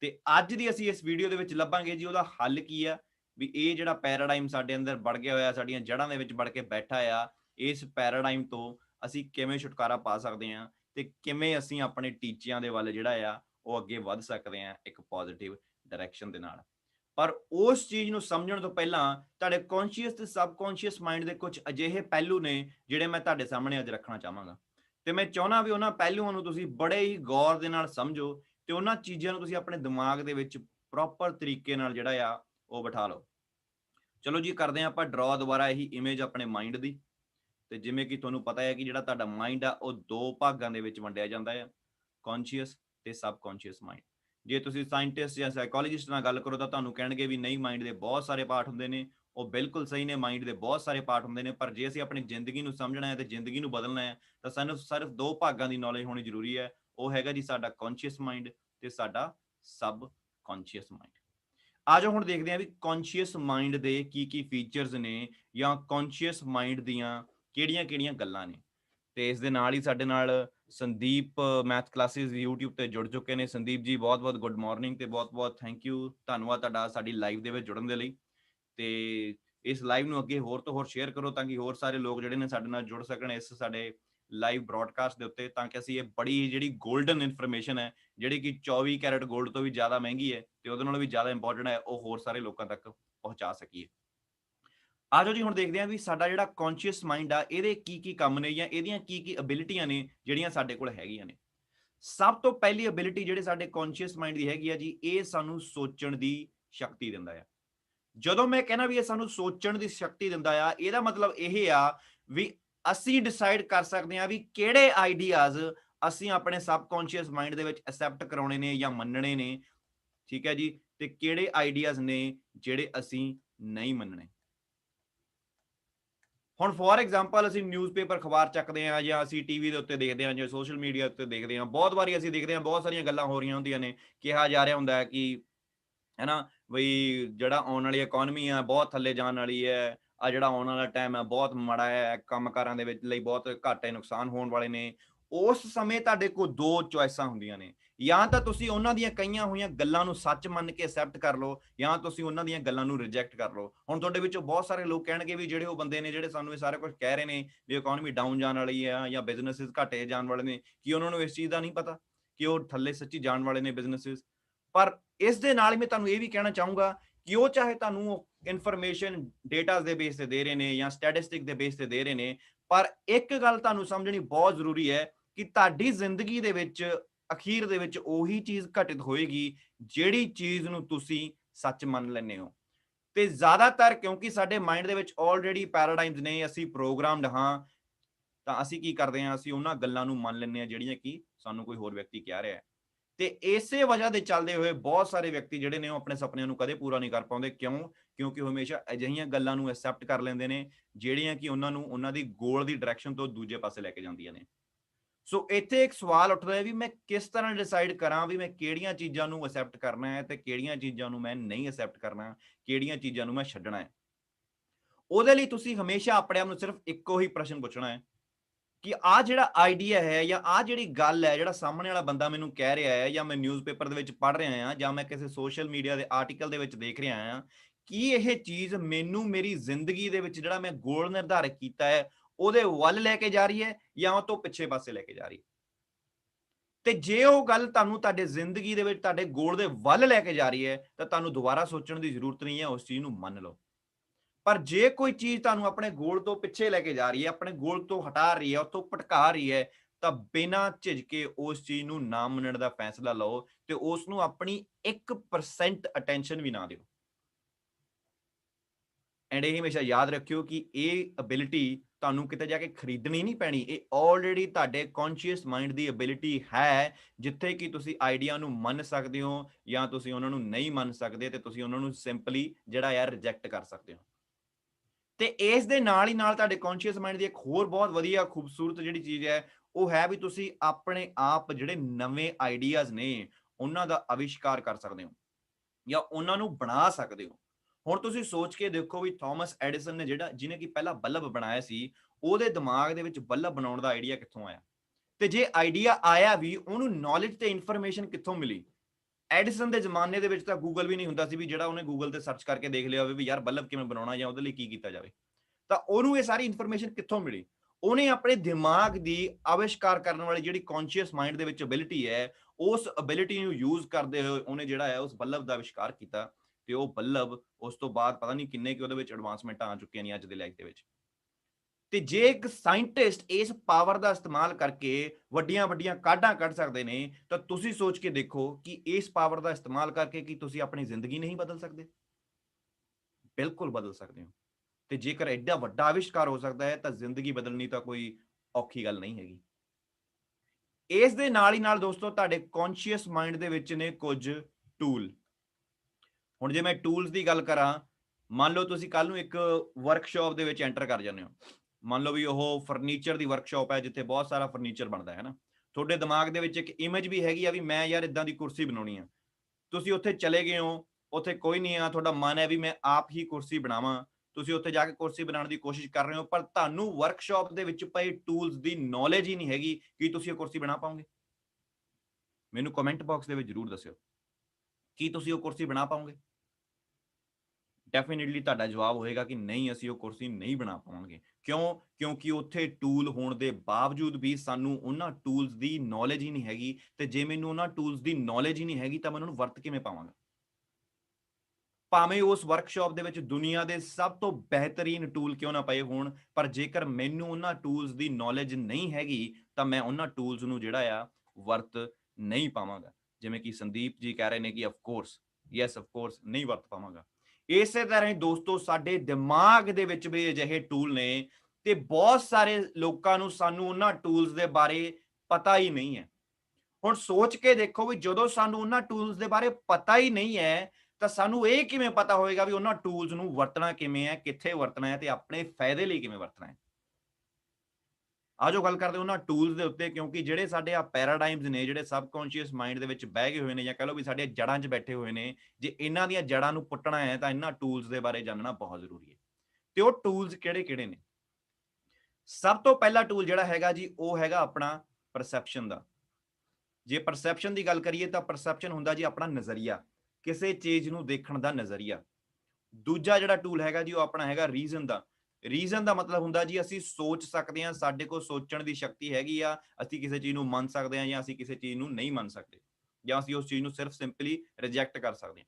ਤੇ ਅੱਜ ਦੀ ਅਸੀਂ ਇਸ ਵੀਡੀਓ ਦੇ ਵਿੱਚ ਲੱਭਾਂਗੇ ਜੀ, ਉਹਦਾ ਹੱਲ ਕੀ ਆ? ਵੀ ਇਹ ਜਿਹੜਾ ਪੈਰਾਡਾਈਮ ਸਾਡੇ ਅੰਦਰ ਵੜ ਗਿਆ ਹੋਇਆ, ਸਾਡੀਆਂ ਜੜ੍ਹਾਂ ਦੇ ਵਿੱਚ ਵੜ ਕੇ ਬੈਠਾ ਆ, ਇਸ ਪੈਰਾਡਾਈਮ ਤੋਂ ਅਸੀਂ ਕਿਵੇਂ ਛੁਟਕਾਰਾ ਪਾ ਸਕਦੇ ਹਾਂ ਤੇ ਕਿਵੇਂ ਅਸੀਂ ਆਪਣੇ ਟੀਚਿਆਂ ਦੇ ਵੱਲ ਜਿਹੜਾ ਆ, ਉਹ ਅੱਗੇ ਵੱਧ ਸਕਦੇ ਹਾਂ ਇੱਕ ਪੋਜ਼ਿਟਿਵ ਡਾਇਰੈਕਸ਼ਨ ਦੇ ਨਾਲ। ਪਰ ਉਸ ਚੀਜ਼ ਨੂੰ ਸਮਝਣ ਤੋਂ ਪਹਿਲਾਂ ਤੁਹਾਡੇ ਕੌਨਸ਼ੀਅਸ ਤੇ ਸਬਕੌਨਸ਼ੀਅਸ ਮਾਈਂਡ ਦੇ ਕੁਝ ਅਜਿਹੇ ਪਹਿਲੂ ਨੇ ਜਿਹੜੇ ਮੈਂ ਤੁਹਾਡੇ ਸਾਹਮਣੇ ਅੱਜ ਰੱਖਣਾ ਚਾਹਾਂਗਾ। ਤੇ ਮੈਂ ਚਾਹਣਾ ਵੀ ਉਹਨਾਂ ਪਹਿਲੂਆਂ ਨੂੰ ਤੁਸੀਂ ਬੜੇ ਹੀ ਗੌਰ ਦੇ ਨਾਲ ਸਮਝੋ ਤੇ ਉਹਨਾਂ ਚੀਜ਼ਾਂ ਨੂੰ ਤੁਸੀਂ ਆਪਣੇ ਦਿਮਾਗ ਦੇ ਵਿੱਚ ਪ੍ਰੋਪਰ ਤਰੀਕੇ ਨਾਲ ਜਿਹੜਾ ਆ ਉਹ ਬਿਠਾ ਲਓ। ਚਲੋ ਜੀ ਕਰਦੇ ਹਾਂ ਆਪਾਂ ਡਰਾ ਦੁਬਾਰਾ ਇਹੀ ਇਮੇਜ ਆਪਣੇ ਮਾਈਂਡ ਦੀ। ਤੇ ਜਿਵੇਂ ਕਿ ਤੁਹਾਨੂੰ ਪਤਾ ਹੈ ਕਿ ਜਿਹੜਾ ਤੁਹਾਡਾ ਮਾਈਂਡ ਆ ਉਹ ਦੋ ਭਾਗਾਂ ਦੇ ਵਿੱਚ ਵੰਡਿਆ ਜਾਂਦਾ ਹੈ ਕੌਨਸ਼ੀਅਸ ਤੇ ਸਬਕੌਨਸ਼ੀਅਸ ਮਾਈਂਡ ਜੇ ਤੁਸੀਂ ਸਾਇੰਟਿਸਟ ਜਾਂ ਸਾਈਕੋਲੋਜਿਸਟ ਨਾਲ ਗੱਲ ਕਰੋ ਤਾਂ ਤੁਹਾਨੂੰ ਕਹਿਣਗੇ ਵੀ ਨਹੀਂ ਮਾਈਂਡ ਦੇ ਬਹੁਤ ਸਾਰੇ ਪਾਰਟ ਹੁੰਦੇ ਨੇ। ਉਹ ਬਿਲਕੁਲ ਸਹੀ ਨੇ ਮਾਈਂਡ ਦੇ ਬਹੁਤ ਸਾਰੇ ਪਾਰਟ ਹੁੰਦੇ ਨੇ। ਪਰ ਜੇ ਅਸੀਂ ਆਪਣੀ ਜ਼ਿੰਦਗੀ ਨੂੰ ਸਮਝਣਾ ਹੈ ਤੇ ਜ਼ਿੰਦਗੀ ਨੂੰ ਬਦਲਣਾ ਹੈ, ਤਾਂ ਸਾਨੂੰ ਸਿਰਫ ਦੋ ਭਾਗਾਂ ਦੀ ਨੌਲੇਜ ਹੋਣੀ ਜ਼ਰੂਰੀ ਹੈ। ਉਹ ਹੈਗਾ ਜੀ ਸਾਡਾ ਕੌਨਸ਼ੀਅਸ ਮਾਈਂਡ ਤੇ ਸਾਡਾ ਸਬ ਕੌਨਸ਼ੀਅਸ ਮਾਈਂਡ ਆਜੋ ਹੁਣ ਦੇਖਦੇ ਹਾਂ ਵੀ ਕੌਨਸ਼ੀਅਸ ਮਾਈਂਡ ਦੇ ਕੀ ਕੀ ਫੀਚਰਸ ਨੇ ਜਾਂ ਕੌਨਸ਼ੀਅਸ ਮਾਈਂਡ ਦੀਆਂ ਕਿਹੜੀਆਂ-ਕਿਹੜੀਆਂ ਗੱਲਾਂ ਨੇ। ਤੇ ਇਸ ਦੇ ਨਾਲ ਹੀ ਸਾਡੇ ਨਾਲ ਸੰਦੀਪ ਮੈਥ ਕਲਾਸਿਸ YouTube ਤੇ ਜੁੜ ਚੁੱਕੇ ਨੇ। ਸੰਦੀਪ ਜੀ ਬਹੁਤ-ਬਹੁਤ ਗੁੱਡ ਮਾਰਨਿੰਗ ਤੇ ਬਹੁਤ-ਬਹੁਤ ਥੈਂਕ ਯੂ ਧੰਨਵਾਦ ਤੁਹਾਡਾ ਸਾਡੀ ਲਾਈਵ ਦੇ ਵਿੱਚ ਜੁੜਨ ਦੇ ਲਈ। ਤੇ ਇਸ ਲਾਈਵ ਨੂੰ ਅੱਗੇ ਹੋਰ ਤੋਂ ਹੋਰ ਸ਼ੇਅਰ ਕਰੋ ਤਾਂ ਕਿ ਹੋਰ ਸਾਰੇ ਲੋਕ ਜਿਹੜੇ ਨੇ ਸਾਡੇ ਨਾਲ ਜੁੜ ਸਕਣ ਇਸ ਸਾਡੇ ਲਾਈਵ ਬ੍ਰਾਡਕਾਸਟ ਦੇ ਉੱਤੇ, ਤਾਂ ਕਿ ਅਸੀਂ ਇਹ ਬੜੀ ਜਿਹੜੀ 골ਡਨ ਇਨਫੋਰਮੇਸ਼ਨ ਹੈ, ਜਿਹੜੀ ਕਿ 24 ਕੈਰਟ 골ਡ ਤੋਂ ਵੀ ਜ਼ਿਆਦਾ ਮਹਿੰਗੀ ਹੈ ਤੇ ਉਹਦੇ ਨਾਲੋਂ ਵੀ ਜ਼ਿਆਦਾ ਇੰਪੋਰਟੈਂਟ ਹੈ, ਉਹ ਹੋਰ ਸਾਰੇ ਲੋਕਾਂ ਤੱਕ ਪਹੁੰਚਾ ਸਕੀਏ। ਆਜੋ ਜੀ, ਹੁਣ ਦੇਖਦੇ ਹਾਂ ਵੀ ਸਾਡਾ ਜਿਹੜਾ ਕੌਨਸ਼ੀਅਸ ਮਾਈਂਡ ਆ, ਇਹਦੇ ਕੀ ਕੀ ਕੰਮ ਨੇ ਜਾਂ ਇਹਦੀਆਂ ਕੀ ਕੀ ਐਬਿਲਿਟੀਆਂ ਨੇ ਜਿਹੜੀਆਂ ਸਾਡੇ ਕੋਲ ਹੈਗੀਆਂ ਨੇ। ਸਭ ਤੋਂ ਪਹਿਲੀ ਐਬਿਲਿਟੀ ਜਿਹੜੇ ਸਾਡੇ ਕੌਨਸ਼ੀਅਸ ਮਾਈਂਡ ਦੀ ਹੈਗੀ ਆ ਜੀ, ਇਹ ਸਾਨੂੰ ਸੋਚਣ ਦੀ ਸ਼ਕਤੀ ਦਿੰਦਾ ਆ। ਜਦੋਂ ਮੈਂ ਕਹਿੰਦਾ ਵੀ ਇਹ ਸਾਨੂੰ ਸੋਚਣ ਦੀ ਸ਼ਕਤੀ ਦਿੰਦਾ ਆ, ਇਹਦਾ ਮਤਲਬ ਇਹ ਆ ਵੀ ਅਸੀਂ ਡਿਸਾਈਡ ਕਰ ਸਕਦੇ ਹਾਂ ਵੀ ਕਿਹੜੇ ਆਈਡੀਆਜ਼ ਅਸੀਂ ਆਪਣੇ ਸਬਕੌਨਸ਼ੀਅਸ ਮਾਈਂਡ ਦੇ ਵਿੱਚ ਐਕਸੈਪਟ ਕਰਾਉਣੇ ਨੇ ਜਾਂ ਮੰਨਣੇ ਨੇ। ਠੀਕ ਹੈ ਜੀ? ਤੇ ਕਿਹੜੇ ਆਈਡੀਆਜ਼ ਨੇ ਜਿਹੜੇ ਅਸੀਂ ਨਹੀਂ ਮੰਨਣੇ? ਹੁਣ ਫੋਰ ਐਗਜ਼ਾਮਪਲ ਅਸੀਂ ਨਿਊਜ਼ਪੇਪਰ ਅਖਬਾਰ ਚੱਕਦੇ ਆ ਜਾਂ ਅਸੀਂ ਟੀਵੀ ਦੇ ਉੱਤੇ ਦੇਖਦੇ ਆ ਜਾਂ ਸੋਸ਼ਲ ਮੀਡੀਆ ਉੱਤੇ ਦੇਖਦੇ ਆ ਬਹੁਤ ਵਾਰੀ ਅਸੀਂ ਦੇਖਦੇ ਆ ਬਹੁਤ ਸਾਰੀਆਂ ਗੱਲਾਂ ਹੋ ਰਹੀਆਂ ਹੁੰਦੀਆਂ ਨੇ, ਕਿਹਾ ਜਾ ਰਿਹਾ ਹੁੰਦਾ ਹੈ ਕਿ ਹੈਨਾ ਬਈ ਜਿਹੜਾ ਆਉਣ ਵਾਲੀ ਇਕਨੋਮੀ ਆ, ਬਹੁਤ ਥੱਲੇ ਜਾਣ ਵਾਲੀ ਹੈ ਆ ਜਿਹੜਾ ਆਉਣ ਵਾਲਾ ਟਾਈਮ ਹੈ, ਬਹੁਤ ਮਾੜਾ ਹੈ, ਕੰਮਕਾਰਾਂ ਦੇ ਵਿੱਚ ਲਈ ਬਹੁਤ ਘਾਟੇ ਨੁਕਸਾਨ ਹੋਣ ਵਾਲੇ ਨੇ ਉਸ ਸਮੇਂ ਤੁਹਾਡੇ ਕੋਲ ਦੋ ਚੁਆਇਸਾਂ ਹੁੰਦੀਆਂ ਨੇ। ਜਾਂ ਤਾਂ ਤੁਸੀਂ ਉਹਨਾਂ ਦੀਆਂ ਕਈਆਂ ਹੋਈਆਂ ਗੱਲਾਂ ਨੂੰ ਸੱਚ ਮੰਨ ਕੇ ਐਕਸੈਪਟ ਕਰ ਲਓ, ਜਾਂ ਤੁਸੀਂ ਉਹਨਾਂ ਦੀਆਂ ਗੱਲਾਂ ਨੂੰ ਰਿਜੈਕਟ ਕਰ ਲਓ। ਹੁਣ ਤੁਹਾਡੇ ਵਿੱਚੋਂ ਬਹੁਤ ਸਾਰੇ ਲੋਕ ਕਹਿਣਗੇ ਵੀ ਜਿਹੜੇ ਉਹ ਬੰਦੇ ਨੇ, ਜਿਹੜੇ ਸਾਨੂੰ ਇਹ ਸਾਰਾ ਕੁਝ ਕਹਿ ਰਹੇ ਨੇ ਵੀ ਇਕਨੋਮੀ ਡਾਊਨ ਜਾਣ ਵਾਲੀ ਹੈ ਜਾਂ ਬਿਜ਼ਨੈਸਸ ਘਾਟੇ ਜਾਣ ਵਾਲੇ ਨੇ, ਕਿ ਉਹਨਾਂ ਨੂੰ ਇਸ ਚੀਜ਼ ਦਾ ਨਹੀਂ ਪਤਾ ਕਿ ਉਹ ਥੱਲੇ ਸੱਚੀ ਜਾਣ ਵਾਲੇ ਨੇ ਬਿਜ਼ਨੈਸਸ ਪਰ ਇਸ ਦੇ ਨਾਲ ਮੈਂ ਤੁਹਾਨੂੰ ਇਹ ਵੀ ਕਹਿਣਾ ਚਾਹੂੰਗਾ ਕਿ ਉਹ ਚਾਹੇ ਤੁਹਾਨੂੰ ਇਨਫੋਰਮੇਸ਼ਨ ਡੇਟਾਸ ਦੇ ਬੇਸ ਤੇ ਦੇ ਰਹੇ ਨੇ ਜਾਂ ਸਟੈਟਿਸਟਿਕ ਦੇ ਬੇਸ ਤੇ ਦੇ ਰਹੇ ਨੇ, ਪਰ ਇੱਕ ਗੱਲ ਤੁਹਾਨੂੰ ਸਮਝਣੀ ਬਹੁਤ ਜ਼ਰੂਰੀ ਹੈ ਕਿ ਤੁਹਾਡੀ ਜ਼ਿੰਦਗੀ ਦੇ ਵਿੱਚ, ਅਖੀਰ ਦੇ ਵਿੱਚ ਉਹੀ ਚੀਜ਼ ਘਟਿਤ ਹੋਏਗੀ, ਜਿਹੜੀ ਚੀਜ਼ ਨੂੰ ਤੁਸੀਂ ਸੱਚ ਮੰਨ ਲੈਂਦੇ ਹੋ। ਤੇ ਜ਼ਿਆਦਾਤਰ ਕਿਉਂਕਿ ਸਾਡੇ ਮਾਈਂਡ ਦੇ ਵਿੱਚ ਆਲਰੇਡੀ ਪੈਰਾਡਾਈਮਸ ਨੇ, ਅਸੀਂ ਪ੍ਰੋਗਰਾਮਡ ਹਾਂ, ਤਾਂ ਅਸੀਂ ਕੀ ਕਰਦੇ ਹਾਂ, ਅਸੀਂ ਉਹਨਾਂ ਗੱਲਾਂ ਨੂੰ ਮੰਨ ਲੈਂਦੇ ਹਾਂ, ਜਿਹੜੀਆਂ ਕਿ ਸਾਨੂੰ ਕੋਈ ਹੋਰ ਵਿਅਕਤੀ ਕਹਿ ਰਿਹਾ ਹੈ। ਤੇ ਇਸੇ ਵਜ੍ਹਾ ਦੇ ਚੱਲਦੇ ਹੋਏ ਬਹੁਤ ਸਾਰੇ ਵਿਅਕਤੀ ਜਿਹੜੇ ਨੇ, ਉਹ ਆਪਣੇ ਸੁਪਨਿਆਂ ਨੂੰ ਕਦੇ ਪੂਰਾ ਨਹੀਂ ਕਰ ਪਾਉਂਦੇ। ਕਿਉਂ? ਕਿਉਂਕਿ ਉਹ ਹਮੇਸ਼ਾ ਅਜਿਹੀਆਂ ਗੱਲਾਂ ਨੂੰ ਐਕਸੈਪਟ ਕਰ ਲੈਂਦੇ ਨੇ, ਜਿਹੜੀਆਂ ਕਿ ਉਹਨਾਂ ਨੂੰ ਉਹਨਾਂ ਦੀ ਗੋਲ ਦੀ ਡਾਇਰੈਕਸ਼ਨ ਤੋਂ ਦੂਜੇ ਪਾਸੇ ਲੈ ਕੇ ਜਾਂਦੀਆਂ ਨੇ। ਸੋ ਇੱਥੇ ਇੱਕ ਸਵਾਲ ਉੱਠਦਾ ਹੈ ਵੀ ਮੈਂ ਕਿਸ ਤਰ੍ਹਾਂ ਡਿਸਾਈਡ ਕਰਾਂ ਵੀ ਮੈਂ ਕਿਹੜੀਆਂ ਚੀਜ਼ਾਂ ਨੂੰ ਅਸੈਪਟ ਕਰਨਾ ਹੈ ਤੇ ਕਿਹੜੀਆਂ ਚੀਜ਼ਾਂ ਨੂੰ ਮੈਂ ਨਹੀਂ ਅਸੈਪਟ ਕਰਨਾ, ਕਿਹੜੀਆਂ ਚੀਜ਼ਾਂ ਨੂੰ ਮੈਂ ਛੱਡਣਾ ਹੈ। ਉਹਦੇ ਲਈ ਤੁਸੀਂ ਹਮੇਸ਼ਾ ਆਪਣੇ ਆਪ ਨੂੰ ਸਿਰਫ ਇੱਕੋ ਹੀ ਪ੍ਰਸ਼ਨ ਪੁੱਛਣਾ ਹੈ ਕਿ ਆ ਜਿਹੜਾ ਆਈਡੀਆ ਹੈ ਜਾਂ ਆ ਜਿਹੜੀ ਗੱਲ ਹੈ, ਜਿਹੜਾ ਸਾਹਮਣੇ ਵਾਲਾ ਬੰਦਾ ਮੈਨੂੰ ਕਹਿ ਰਿਹਾ ਹੈ ਜਾਂ ਮੈਂ ਨਿਊਜ਼ਪੇਪਰ ਦੇ ਵਿੱਚ ਪੜ੍ਹ ਰਿਹਾ ਹਾਂ ਜਾਂ ਮੈਂ ਕਿਸੇ ਸੋਸ਼ਲ ਮੀਡੀਆ ਦੇ ਆਰਟੀਕਲ ਦੇ ਵਿੱਚ ਦੇਖ ਰਿਹਾ ਹਾਂ, ਕੀ ਇਹ ਚੀਜ਼ ਮੈਨੂੰ ਮੇਰੀ ਜ਼ਿੰਦਗੀ ਦੇ ਵਿੱਚ ਜਿਹੜਾ ਮੈਂ ਗੋਲ ਨਿਰਧਾਰਤ ਕੀਤਾ ਹੈ ਉਹਦੇ ਵੱਲ ਲੈ ਕੇ ਜਾ ਰਹੀ ਹੈ ਜਾਂ ਉਹ ਤੋਂ ਪਿੱਛੇ ਪਾਸੇ ਲੈ ਕੇ ਜਾ ਰਹੀ ਹੈ। ਤੇ ਜੇ ਉਹ ਗੱਲ ਤੁਹਾਨੂੰ ਤੁਹਾਡੇ ਜ਼ਿੰਦਗੀ ਦੇ ਵਿੱਚ, ਤੁਹਾਡੇ ਗੋਲ ਦੇ ਵੱਲ ਲੈ ਕੇ ਜਾ ਰਹੀ ਹੈ, ਤਾਂ ਤੁਹਾਨੂੰ ਦੁਬਾਰਾ ਸੋਚਣ ਦੀ ਜ਼ਰੂਰਤ ਨਹੀਂ ਹੈ, ਉਸ ਚੀਜ਼ ਨੂੰ ਮੰਨ ਲਓ। ਪਰ ਜੇ ਕੋਈ ਚੀਜ਼ ਤੁਹਾਨੂੰ ਆਪਣੇ ਗੋਲ ਤੋਂ ਪਿੱਛੇ ਲੈ ਕੇ ਜਾ ਰਹੀ ਹੈ, ਆਪਣੇ ਗੋਲ ਤੋਂ ਹਟਾ ਰਹੀ ਹੈ, ਉੱਥੋਂ ਭਟਕਾ ਰਹੀ ਹੈ, ਤਾਂ ਬਿਨਾਂ ਝਿਜਕੇ ਉਸ ਚੀਜ਼ ਨੂੰ ਨਾ ਮੰਨਣ ਦਾ ਫੈਸਲਾ ਲਓ ਤੇ ਉਸ ਨੂੰ ਆਪਣੀ 1% ਅਟੈਂਸ਼ਨ ਵੀ ਨਾ ਦਿਓ। ਐਂਡ ਇਹ ਹਮੇਸ਼ਾ ਯਾਦ ਰੱਖਿਓ ਕਿ ਇਹ ਅਬਿਲਿਟੀ ਤੁਹਾਨੂੰ ਕਿਤੇ ਜਾ ਕੇ ਖਰੀਦਣੀ ਨਹੀਂ ਪੈਣੀ, ਇਹ ਆਲਰੇਡੀ ਤੁਹਾਡੇ ਕੌਨਸ਼ੀਅਸ ਮਾਈਂਡ ਦੀ ਅਬਿਲਿਟੀ ਹੈ, ਜਿੱਥੇ ਕਿ ਤੁਸੀਂ ਆਈਡੀਆ ਨੂੰ ਮੰਨ ਸਕਦੇ ਹੋ ਜਾਂ ਤੁਸੀਂ ਉਹਨਾਂ ਨੂੰ ਨਹੀਂ ਮੰਨ ਸਕਦੇ ਤੇ ਤੁਸੀਂ ਉਹਨਾਂ ਨੂੰ ਸਿੰਪਲੀ ਜਿਹੜਾ ਯਾਰ ਰਿਜੈਕਟ ਕਰ ਸਕਦੇ ਹੋ। ਤੇ ਇਸ ਦੇ ਨਾਲ ਹੀ ਨਾਲ ਤੁਹਾਡੇ ਕੌਨਸ਼ੀਅਸ ਮਾਈਂਡ ਦੀ ਇੱਕ ਹੋਰ ਬਹੁਤ ਵਧੀਆ ਖੂਬਸੂਰਤ ਜਿਹੜੀ ਚੀਜ਼ ਹੈ, ਉਹ ਹੈ ਵੀ ਤੁਸੀਂ ਆਪਣੇ ਆਪ ਜਿਹੜੇ ਨਵੇਂ ਆਈਡੀਆਜ਼ ਨੇ, ਉਹਨਾਂ ਦਾ ਅਵਿਸ਼ਕਾਰ ਕਰ ਸਕਦੇ ਹੋ ਜਾਂ ਉਹਨਾਂ ਨੂੰ ਬਣਾ ਸਕਦੇ ਹੋ। ਹੁਣ ਤੁਸੀਂ ਸੋਚ ਕੇ ਦੇਖੋ ਵੀ ਥਾਮਸ ਐਡੀਸਨ ਨੇ ਜਿਹੜਾ, ਜਿਹਨੇ ਕਿ ਪਹਿਲਾ ਬੱਲਬ ਬਣਾਇਆ ਸੀ, ਉਹਦੇ ਦਿਮਾਗ ਦੇ ਵਿੱਚ ਬੱਲਬ ਬਣਾਉਣ ਦਾ ਆਈਡੀਆ ਕਿੱਥੋਂ ਆਇਆ? ਤੇ ਜੇ ਆਈਡੀਆ ਆਇਆ ਵੀ, ਉਹਨੂੰ ਨੌਲੇਜ ਤੇ ਇਨਫੋਰਮੇਸ਼ਨ ਕਿੱਥੋਂ ਮਿਲੀ? ਐਡੀਸਨ ਦੇ ਜ਼ਮਾਨੇ ਦੇ ਵਿੱਚ ਤਾਂ ਗੂਗਲ ਵੀ ਨਹੀਂ ਹੁੰਦਾ ਸੀ ਵੀ ਜਿਹੜਾ ਉਹਨੇ ਗੂਗਲ ਤੇ ਸਰਚ ਕਰਕੇ ਦੇਖ ਲਿਆ ਹੋਵੇ ਵੀ ਯਾਰ ਬੱਲਬ ਕਿਵੇਂ ਬਣਾਉਣਾ ਜਾਂ ਉਹਦੇ ਲਈ ਕੀ ਕੀਤਾ ਜਾਵੇ। ਤਾਂ ਉਹਨੂੰ ਇਹ ਸਾਰੀ ਇਨਫੋਰਮੇਸ਼ਨ ਕਿੱਥੋਂ ਮਿਲੀ? ਉਹਨੇ ਆਪਣੇ ਦਿਮਾਗ ਦੀ ਆਵਿਸ਼ਕਾਰ ਕਰਨ ਵਾਲੀ ਜਿਹੜੀ ਕੌਨਸ਼ੀਅਸ ਮਾਈਂਡ ਦੇ ਵਿੱਚ ਅਬਿਲਿਟੀ ਹੈ, ਉਸ ਅਬਿਲਿਟੀ ਨੂੰ ਯੂਜ਼ ਕਰਦੇ ਹੋਏ ਉਹਨੇ ਜਿਹੜਾ ਹੈ, ਉਸ ਬੱਲਬ ਦਾ ਆਵਿਸ਼ਕਾਰ ਕੀਤਾ। ਤੇ ਉਹ ਬੱਲਬ ਉਸ ਤੋਂ ਬਾਅਦ ਪਤਾ ਨਹੀਂ ਕਿੰਨੇ ਕਿ ਉਹਦੇ ਵਿੱਚ ਐਡਵਾਂਸਮੈਂਟਾਂ ਆ ਚੁੱਕੀਆਂ ਨੇ ਅੱਜ ਦੇ ਲਾਈਫ ਦੇ ਵਿੱਚ। ਤੇ ਜੇ ਇੱਕ ਸਾਇੰਟਿਸਟ ਇਸ ਪਾਵਰ ਦਾ ਇਸਤੇਮਾਲ ਕਰਕੇ ਵੱਡੀਆਂ ਵੱਡੀਆਂ ਕਾਢਾਂ ਕੱਢ ਸਕਦੇ ਨੇ, ਤਾਂ ਤੁਸੀਂ ਸੋਚ ਕੇ ਦੇਖੋ ਕਿ ਇਸ ਪਾਵਰ ਦਾ ਇਸਤੇਮਾਲ ਕਰਕੇ ਕੀ ਤੁਸੀਂ ਆਪਣੀ ਜ਼ਿੰਦਗੀ ਨਹੀਂ ਬਦਲ ਸਕਦੇ। ਬਿਲਕੁਲ ਬਦਲ ਸਕਦੇ ਹੋ। ਤੇ ਜੇਕਰ ਐਡਾ ਵੱਡਾ ਆਵਿਸ਼ਕਾਰ ਹੋ ਸਕਦਾ ਹੈ, ਤਾਂ ਜ਼ਿੰਦਗੀ ਬਦਲਣੀ ਤਾਂ ਕੋਈ ਔਖੀ ਗੱਲ ਨਹੀਂ ਹੈਗੀ। ਇਸ ਦੇ ਨਾਲ ਹੀ ਨਾਲ ਦੋਸਤੋ, ਤੁਹਾਡੇ ਕੌਨਸ਼ੀਅਸ ਮਾਈਂਡ ਦੇ ਵਿੱਚ ਨੇ ਕੁਝ ਟੂਲ ਹੁਣ ਜੇ ਮੈਂ ਟੂਲਸ ਦੀ ਗੱਲ ਕਰਾਂ, ਮੰਨ ਲਓ ਤੁਸੀਂ ਕੱਲ ਨੂੰ ਇੱਕ ਵਰਕਸ਼ਾਪ ਦੇ ਵਿੱਚ ਐਂਟਰ ਕਰ ਜਾਂਦੇ ਹੋ। ਮੰਨ ਲਓ ਵੀ ਉਹ ਫਰਨੀਚਰ ਦੀ ਵਰਕਸ਼ਾਪ ਹੈ, ਜਿੱਥੇ ਬਹੁਤ ਸਾਰਾ ਫਰਨੀਚਰ ਬਣਦਾ, ਹੈ ਨਾ? ਤੁਹਾਡੇ ਦਿਮਾਗ ਦੇ ਵਿੱਚ ਇੱਕ ਇਮੇਜ ਵੀ ਹੈਗੀ ਆ ਵੀ ਮੈਂ ਯਾਰ ਇਦਾਂ ਦੀ ਕੁਰਸੀ ਬਣਾਉਣੀ ਆ। ਤੁਸੀਂ ਉੱਥੇ ਚਲੇ ਗਏ ਹੋ, ਉੱਥੇ ਕੋਈ ਨਹੀਂ ਆ, ਤੁਹਾਡਾ ਮਨ ਹੈ ਵੀ ਮੈਂ ਆਪ ਹੀ ਕੁਰਸੀ ਬਣਾਵਾਂ। ਤੁਸੀਂ ਉੱਥੇ ਜਾ ਕੇ ਕੁਰਸੀ ਬਣਾਉਣ ਦੀ ਕੋਸ਼ਿਸ਼ ਕਰ ਰਹੇ ਹੋ, ਪਰ ਤੁਹਾਨੂੰ ਵਰਕਸ਼ਾਪ ਦੇ ਵਿੱਚ ਪਏ ਟੂਲਸ ਦੀ ਨੌਲੇਜ ਹੀ ਨਹੀਂ ਹੈਗੀ ਕਿ ਤੁਸੀਂ ਉਹ ਕੁਰਸੀ ਬਣਾ ਪਾਓਗੇ। ਮੈਨੂੰ ਕਮੈਂਟ ਬਾਕਸ ਦੇ ਵਿੱਚ ਜਰੂਰ ਦੱਸਿਓ। ਕੀ ਤੁਸੀਂ ਉਹ ਕੁਰਸੀ ਬਣਾ ਪਾਓਗੇ? ਡੈਫੀਨਿਟਲੀ ਤੁਹਾਡਾ ਜਵਾਬ ਹੋਏਗਾ ਕਿ ਨਹੀਂ, ਅਸੀਂ ਉਹ ਕੁਰਸੀ ਨਹੀਂ ਬਣਾ ਪਾਵਾਂਗੇ। ਕਿਉਂ? ਕਿਉਂਕਿ ਉੱਥੇ ਟੂਲ ਹੋਣ ਦੇ ਬਾਵਜੂਦ ਵੀ ਸਾਨੂੰ ਉਹਨਾਂ ਟੂਲਸ ਦੀ ਨੌਲੇਜ ਹੀ ਨਹੀਂ ਹੈਗੀ ਤੇ ਜੇ ਮੈਨੂੰ ਉਹਨਾਂ ਟੂਲਸ ਦੀ ਨੌਲੇਜ ਹੀ ਨਹੀਂ ਹੈਗੀ ਤਾਂ ਮੈਂ ਉਹਨਾਂ ਨੂੰ ਵਰਤ ਕਿਵੇਂ ਪਾਵਾਂਗਾ? ਭਾਵੇਂ ਉਸ ਵਰਕਸ਼ਾਪ ਦੇ ਵਿੱਚ ਦੁਨੀਆ ਦੇ ਸਭ ਤੋਂ ਬਿਹਤਰੀਨ ਟੂਲ ਕਿਉਂ ਨਾ ਪਏ ਹੋਣ, ਪਰ ਜੇਕਰ ਮੈਨੂੰ ਉਹਨਾਂ ਟੂਲਸ ਦੀ ਨੌਲੇਜ ਨਹੀਂ ਹੈਗੀ ਤਾਂ ਮੈਂ ਉਹਨਾਂ ਟੂਲਸ ਨੂੰ ਜਿਹੜਾ ਆ ਵਰਤ ਨਹੀਂ ਪਾਵਾਂਗਾ। ਜਿਵੇਂ ਕਿ ਸੰਦੀਪ ਜੀ ਕਹਿ ਰਹੇ ਨੇ ਕਿ of course yes of course ਨਹੀਂ ਵਰਤ ਪਾਵਾਂਗਾ। ਇਸੇ ਤਰ੍ਹਾਂ ਹੀ ਦੋਸਤੋ, ਸਾਡੇ ਦਿਮਾਗ ਦੇ ਵਿੱਚ ਵੀ ਅਜਿਹੇ ਟੂਲ ਨੇ ਤੇ ਬਹੁਤ ਸਾਰੇ ਲੋਕਾਂ ਨੂੰ ਸਾਨੂੰ ਉਹਨਾਂ ਟੂਲਸ ਦੇ ਬਾਰੇ ਪਤਾ ਹੀ ਨਹੀਂ ਹੈ। ਹੁਣ ਸੋਚ ਕੇ ਦੇਖੋ ਵੀ ਜਦੋਂ ਸਾਨੂੰ ਉਹਨਾਂ ਟੂਲਸ ਦੇ ਬਾਰੇ ਪਤਾ ਹੀ ਨਹੀਂ ਹੈ, ਤਾਂ ਸਾਨੂੰ ਇਹ ਕਿਵੇਂ ਪਤਾ ਹੋਏਗਾ ਵੀ ਉਹਨਾਂ ਟੂਲਸ ਨੂੰ ਵਰਤਣਾ ਕਿਵੇਂ ਹੈ, ਕਿੱਥੇ ਵਰਤਣਾ ਹੈ ਤੇ ਆਪਣੇ ਫਾਇਦੇ ਲਈ ਕਿਵੇਂ ਵਰਤਣਾ ਹੈ? ਆਜੋ ਗੱਲ ਕਰਦੇ ਉਹਨਾਂ ਟੂਲਸ ਦੇ ਉੱਤੇ, ਕਿਉਂਕਿ ਜਿਹੜੇ ਸਾਡੇ ਆ ਪੈਰਾਡਾਈਮਸ ਨੇ, ਜਿਹੜੇ ਸਬਕੌਂਸ਼ੀਅਸ ਮਾਈਂਡ ਦੇ ਵਿੱਚ ਬਹਿ ਗਏ ਹੋਏ ਨੇ ਜਾਂ ਕਹ ਲਓ ਵੀ ਸਾਡੇ ਜੜਾਂ 'ਚ ਬੈਠੇ ਹੋਏ ਨੇ, ਜੇ ਇਹਨਾਂ ਦੀਆਂ ਜੜਾਂ ਨੂੰ ਪੁੱਟਣਾ ਹੈ ਤਾਂ ਇਹਨਾਂ ਟੂਲਸ ਦੇ ਬਾਰੇ ਜਾਣਨਾ ਬਹੁਤ ਜ਼ਰੂਰੀ ਹੈ। ਤੇ ਉਹ ਟੂਲਸ ਕਿਹੜੇ-ਕਿਹੜੇ ਨੇ? ਸਭ ਤੋਂ ਪਹਿਲਾ ਟੂਲ ਜਿਹੜਾ ਹੈਗਾ ਜੀ, ਉਹ ਹੈਗਾ ਆਪਣਾ ਪਰਸੈਪਸ਼ਨ ਦਾ। ਜੇ ਪਰਸੈਪਸ਼ਨ ਦੀ ਗੱਲ ਕਰੀਏ ਤਾਂ ਪਰਸੈਪਸ਼ਨ ਹੁੰਦਾ ਜੀ ਆਪਣਾ ਨਜ਼ਰੀਆ, ਕਿਸੇ ਚੀਜ਼ ਨੂੰ ਦੇਖਣ ਦਾ ਨਜ਼ਰੀਆ। ਦੂਜਾ ਜਿਹੜਾ ਟੂਲ ਹੈਗਾ ਜੀ, ਉਹ ਆਪਣਾ ਹੈਗਾ ਰੀਜ਼ਨ ਦਾ। ਰੀਜ਼ਨ ਦਾ ਮਤਲਬ ਹੁੰਦਾ ਜੀ, ਅਸੀਂ ਸੋਚ ਸਕਦੇ ਹਾਂ, ਸਾਡੇ ਕੋਲ ਸੋਚਣ ਦੀ ਸ਼ਕਤੀ ਹੈਗੀ ਆ, ਅਸੀਂ ਕਿਸੇ ਚੀਜ਼ ਨੂੰ ਮੰਨ ਸਕਦੇ ਹਾਂ ਜਾਂ ਅਸੀਂ ਕਿਸੇ ਚੀਜ਼ ਨੂੰ ਨਹੀਂ ਮੰਨ ਸਕਦੇ ਜਾਂ ਅਸੀਂ ਉਸ ਚੀਜ਼ ਨੂੰ ਸਿਰਫ ਸਿੰਪਲੀ ਰਿਜੈਕਟ ਕਰ ਸਕਦੇ ਹਾਂ।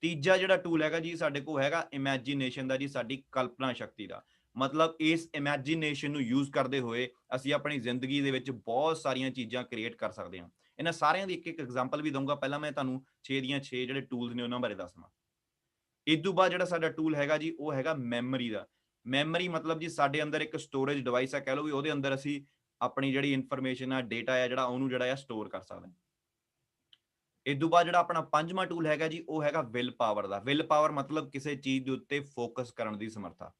ਤੀਜਾ ਜਿਹੜਾ ਟੂਲ ਹੈਗਾ ਜੀ, ਸਾਡੇ ਕੋਲ ਹੈਗਾ ਇਮੇਜਿਨੇਸ਼ਨ ਦਾ ਜੀ, ਸਾਡੀ ਕਲਪਨਾ ਸ਼ਕਤੀ ਦਾ। ਮਤਲਬ ਇਸ ਇਮੇਜਿਨੇਸ਼ਨ ਨੂੰ ਯੂਜ਼ ਕਰਦੇ ਹੋਏ ਅਸੀਂ ਆਪਣੀ ਜ਼ਿੰਦਗੀ ਦੇ ਵਿੱਚ ਬਹੁਤ ਸਾਰੀਆਂ ਚੀਜ਼ਾਂ ਕ੍ਰੀਏਟ ਕਰ ਸਕਦੇ ਹਾਂ। ਇਹਨਾਂ ਸਾਰਿਆਂ ਦੀ ਇੱਕ ਇੱਕ ਐਗਜ਼ਾਮਪਲ ਵੀ ਦਊਂਗਾ, ਪਹਿਲਾਂ ਮੈਂ ਤੁਹਾਨੂੰ 6 ਦੀਆਂ 6 ਜਿਹੜੇ ਟੂਲਸ ਨੇ ਉਹਨਾਂ ਬਾਰੇ ਦੱਸਣਾ ਇਸ ਤੋਂ ਬਾਅਦ ਜਿਹੜਾ ਸਾਡਾ ਟੂਲ ਹੈਗਾ ਜੀ, ਉਹ ਹੈਗਾ ਮੈਮਰੀ ਦਾ। ਮੈਮਰੀ ਮਤਲਬ ਜੀ ਸਾਡੇ ਅੰਦਰ ਇੱਕ ਸਟੋਰੇਜ ਡਿਵਾਈਸ ਆ, ਕਹਿ ਲਓ ਵੀ ਉਹਦੇ ਅੰਦਰ ਅਸੀਂ ਆਪਣੀ ਜਿਹੜੀ ਇਨਫੋਰਮੇਸ਼ਨ ਆ ਡੇਟਾ ਆ ਜਿਹੜਾ ਉਹਨੂੰ ਜਿਹੜਾ ਆ ਸਟੋਰ ਕਰ ਸਕਦੇ ਹਾਂ। ਇਸ ਤੋਂ ਬਾਅਦ ਜਿਹੜਾ ਆਪਣਾ ਪੰਜਵਾਂ ਟੂਲ ਹੈਗਾ ਜੀ, ਉਹ ਹੈਗਾ ਵਿਲ ਪਾਵਰ ਦਾ। ਵਿਲ ਪਾਵਰ ਮਤਲਬ ਕਿਸੇ ਚੀਜ਼ ਦੇ ਉੱਤੇ ਫੋਕਸ ਕਰਨ ਦੀ ਸਮਰੱਥਾ।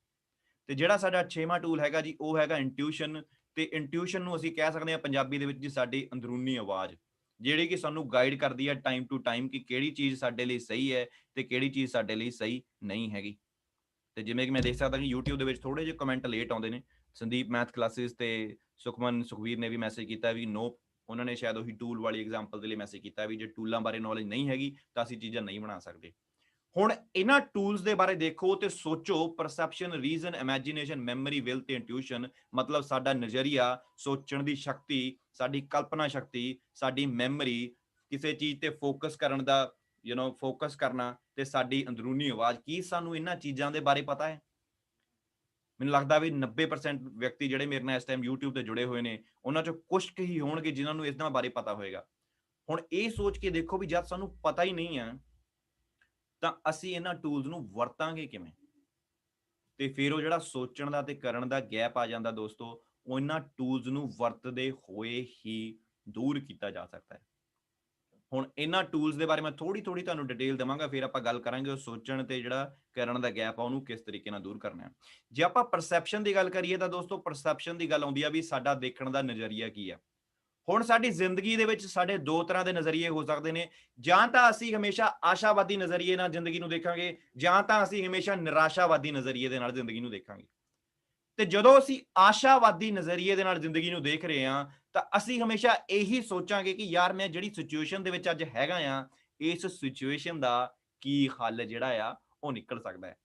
ਤੇ ਜਿਹੜਾ ਸਾਡਾ ਛੇਵਾਂ ਟੂਲ ਹੈਗਾ ਜੀ, ਉਹ ਹੈਗਾ ਇੰਟਿਊਸ਼ਨ ਤੇ ਇੰਟਿਊਸ਼ਨ ਨੂੰ ਅਸੀਂ ਕਹਿ ਸਕਦੇ ਹਾਂ ਪੰਜਾਬੀ ਦੇ ਵਿੱਚ ਜੀ ਸਾਡੀ ਅੰਦਰੂਨੀ ਆਵਾਜ਼, ਜਿਹੜੀ ਕਿ ਸਾਨੂੰ ਗਾਈਡ ਕਰਦੀ ਹੈ ਟਾਈਮ ਟੂ ਟਾਈਮ ਕਿ ਕਿਹੜੀ ਚੀਜ਼ ਸਾਡੇ ਲਈ ਸਹੀ ਹੈ ਤੇ ਕਿਹੜੀ ਚੀਜ਼ ਸਾਡੇ ਲਈ ਸਹੀ ਨਹੀਂ ਹੈਗੀ। ਤੇ ਜਿਵੇਂ ਕਿ ਮੈਂ ਦੇਖ ਸਕਦਾ ਕਿ YouTube ਦੇ ਵਿੱਚ ਥੋੜੇ ਜਿਹੇ ਕਮੈਂਟ ਲੇਟ ਆਉਂਦੇ ਨੇ। ਸੰਦੀਪ ਮੈਥ ਕਲਾਸਿਸ ਤੇ ਸੁਖਮਨ, ਸੁਖਵੀਰ ਨੇ ਵੀ ਮੈਸੇਜ ਕੀਤਾ ਵੀ ਨੋ ਉਹਨਾਂ ਨੇ ਸ਼ਾਇਦ ਉਹੀ ਟੂਲ ਵਾਲੀ ਐਗਜ਼ਾਮਪਲ ਦੇ ਲਈ ਮੈਸੇਜ ਕੀਤਾ ਵੀ ਜੇ ਟੂਲਾਂ ਬਾਰੇ ਨੌਲੇਜ ਨਹੀਂ ਹੈਗੀ ਤਾਂ ਅਸੀਂ ਚੀਜ਼ਾਂ ਨਹੀਂ ਬਣਾ ਸਕਦੇ। ਹੁਣ ਇਹਨਾਂ ਟੂਲਸ ਦੇ ਬਾਰੇ ਦੇਖੋ ਤੇ ਸੋਚੋ perception reason imagination memory will ਤੇ ਇੰਟਿਊਸ਼ਨ ਮਤਲਬ ਸਾਡਾ ਨਜ਼ਰੀਆ, ਸੋਚਣ ਦੀ ਸ਼ਕਤੀ, ਸਾਡੀ ਕਲਪਨਾ ਸ਼ਕਤੀ, ਸਾਡੀ ਮੈਮਰੀ ਕਿਸੇ ਚੀਜ਼ ਤੇ ਫੋਕਸ ਕਰਨ ਦਾ ਯੂ نو ਫੋਕਸ ਕਰਨਾ ਤੇ ਸਾਡੀ ਅੰਦਰੂਨੀ ਆਵਾਜ਼, ਕੀ ਸਾਨੂੰ ਇਹਨਾਂ ਚੀਜ਼ਾਂ ਦੇ ਬਾਰੇ ਪਤਾ ਹੈ? ਮੈਨੂੰ ਲੱਗਦਾ ਵੀ 90% ਵਿਅਕਤੀ ਜਿਹੜੇ ਮੇਰੇ ਨਾਲ ਇਸ ਟਾਈਮ YouTube ਤੇ ਜੁੜੇ ਹੋਏ ਨੇ, ਉਹਨਾਂ ਚੋਂ ਕੁਝ ਕੁ ਹੀ ਹੋਣਗੇ ਜਿਨ੍ਹਾਂ ਨੂੰ ਇਸ ਦੇ ਬਾਰੇ ਪਤਾ ਹੋਏਗਾ। ਹੁਣ ਇਹ ਸੋਚ ਕੇ ਦੇਖੋ ਵੀ ਜਦ ਸਾਨੂੰ ਪਤਾ ਹੀ ਨਹੀਂ ਆ ਤਾਂ ਅਸੀਂ ਇਹਨਾਂ ਟੂਲਸ ਨੂੰ ਵਰਤਾਂਗੇ ਕਿਵੇਂ? ਤੇ ਫਿਰ ਉਹ ਜਿਹੜਾ ਸੋਚਣ ਦਾ ਤੇ ਕਰਨ ਦਾ ਗੈਪ ਆ ਜਾਂਦਾ ਦੋਸਤੋ ਉਹ ਇਹਨਾਂ ਟੂਲਸ ਨੂੰ ਵਰਤਦੇ ਹੋਏ ਹੀ ਦੂਰ ਕੀਤਾ ਜਾ ਸਕਦਾ ਹੈ। ਹੁਣ ਇਹਨਾਂ ਟੂਲਸ ਦੇ ਬਾਰੇ ਮੈਂ ਥੋੜੀ ਥੋੜੀ ਤੁਹਾਨੂੰ ਡਿਟੇਲ ਦੇਵਾਂਗਾ, ਫਿਰ ਆਪਾਂ ਗੱਲ ਕਰਾਂਗੇ ਉਹ ਸੋਚਣ ਤੇ ਜਿਹੜਾ ਕਰਨ ਦਾ ਗੈਪ ਆ, ਉਹਨੂੰ ਕਿਸ ਤਰੀਕੇ ਨਾਲ ਦੂਰ ਕਰਨਾ ਜੇ ਆਪਾਂ ਪਰਸੈਪਸ਼ਨ ਦੀ ਗੱਲ ਕਰੀਏ ਤਾਂ ਦੋਸਤੋ ਪਰਸੈਪਸ਼ਨ ਦੀ ਗੱਲ ਆਉਂਦੀ ਆ ਵੀ ਸਾਡਾ ਦੇਖਣ ਦਾ ਨਜ਼ਰੀਆ ਕੀ ਆ। ਹੁਣ ਸਾਡੀ ਜ਼ਿੰਦਗੀ ਦੇ ਵਿੱਚ ਸਾਡੇ ਦੋ ਤਰ੍ਹਾਂ ਦੇ ਨਜ਼ਰੀਏ ਹੋ ਸਕਦੇ ਨੇ। ਜਾਂ ਤਾਂ ਅਸੀਂ ਹਮੇਸ਼ਾ ਆਸ਼ਾਵਾਦੀ ਨਜ਼ਰੀਏ ਨਾਲ ਜ਼ਿੰਦਗੀ ਨੂੰ ਦੇਖਾਂਗੇ, ਜਾਂ ਤਾਂ ਅਸੀਂ ਹਮੇਸ਼ਾ ਨਿਰਾਸ਼ਾਵਾਦੀ ਨਜ਼ਰੀਏ ਦੇ ਨਾਲ ਜ਼ਿੰਦਗੀ ਨੂੰ ਦੇਖਾਂਗੇ। ਤੇ ਜਦੋਂ ਅਸੀਂ ਆਸ਼ਾਵਾਦੀ ਨਜ਼ਰੀਏ ਦੇ ਨਾਲ ਜ਼ਿੰਦਗੀ ਨੂੰ ਦੇਖ ਰਹੇ ਹਾਂ, ਤਾਂ ਅਸੀਂ ਹਮੇਸ਼ਾ ਇਹੀ ਸੋਚਾਂਗੇ ਕਿ ਯਾਰ ਮੈਂ ਜਿਹੜੀ ਸਿਚੁਏਸ਼ਨ ਦੇ ਵਿੱਚ ਅੱਜ ਹੈਗਾ ਆ ਇਸ ਸਿਚੁਏਸ਼ਨ ਦਾ ਕੀ ਹੱਲ ਜਿਹੜਾ ਆ, ਉਹ ਨਿਕਲ ਸਕਦਾ ਹੈ।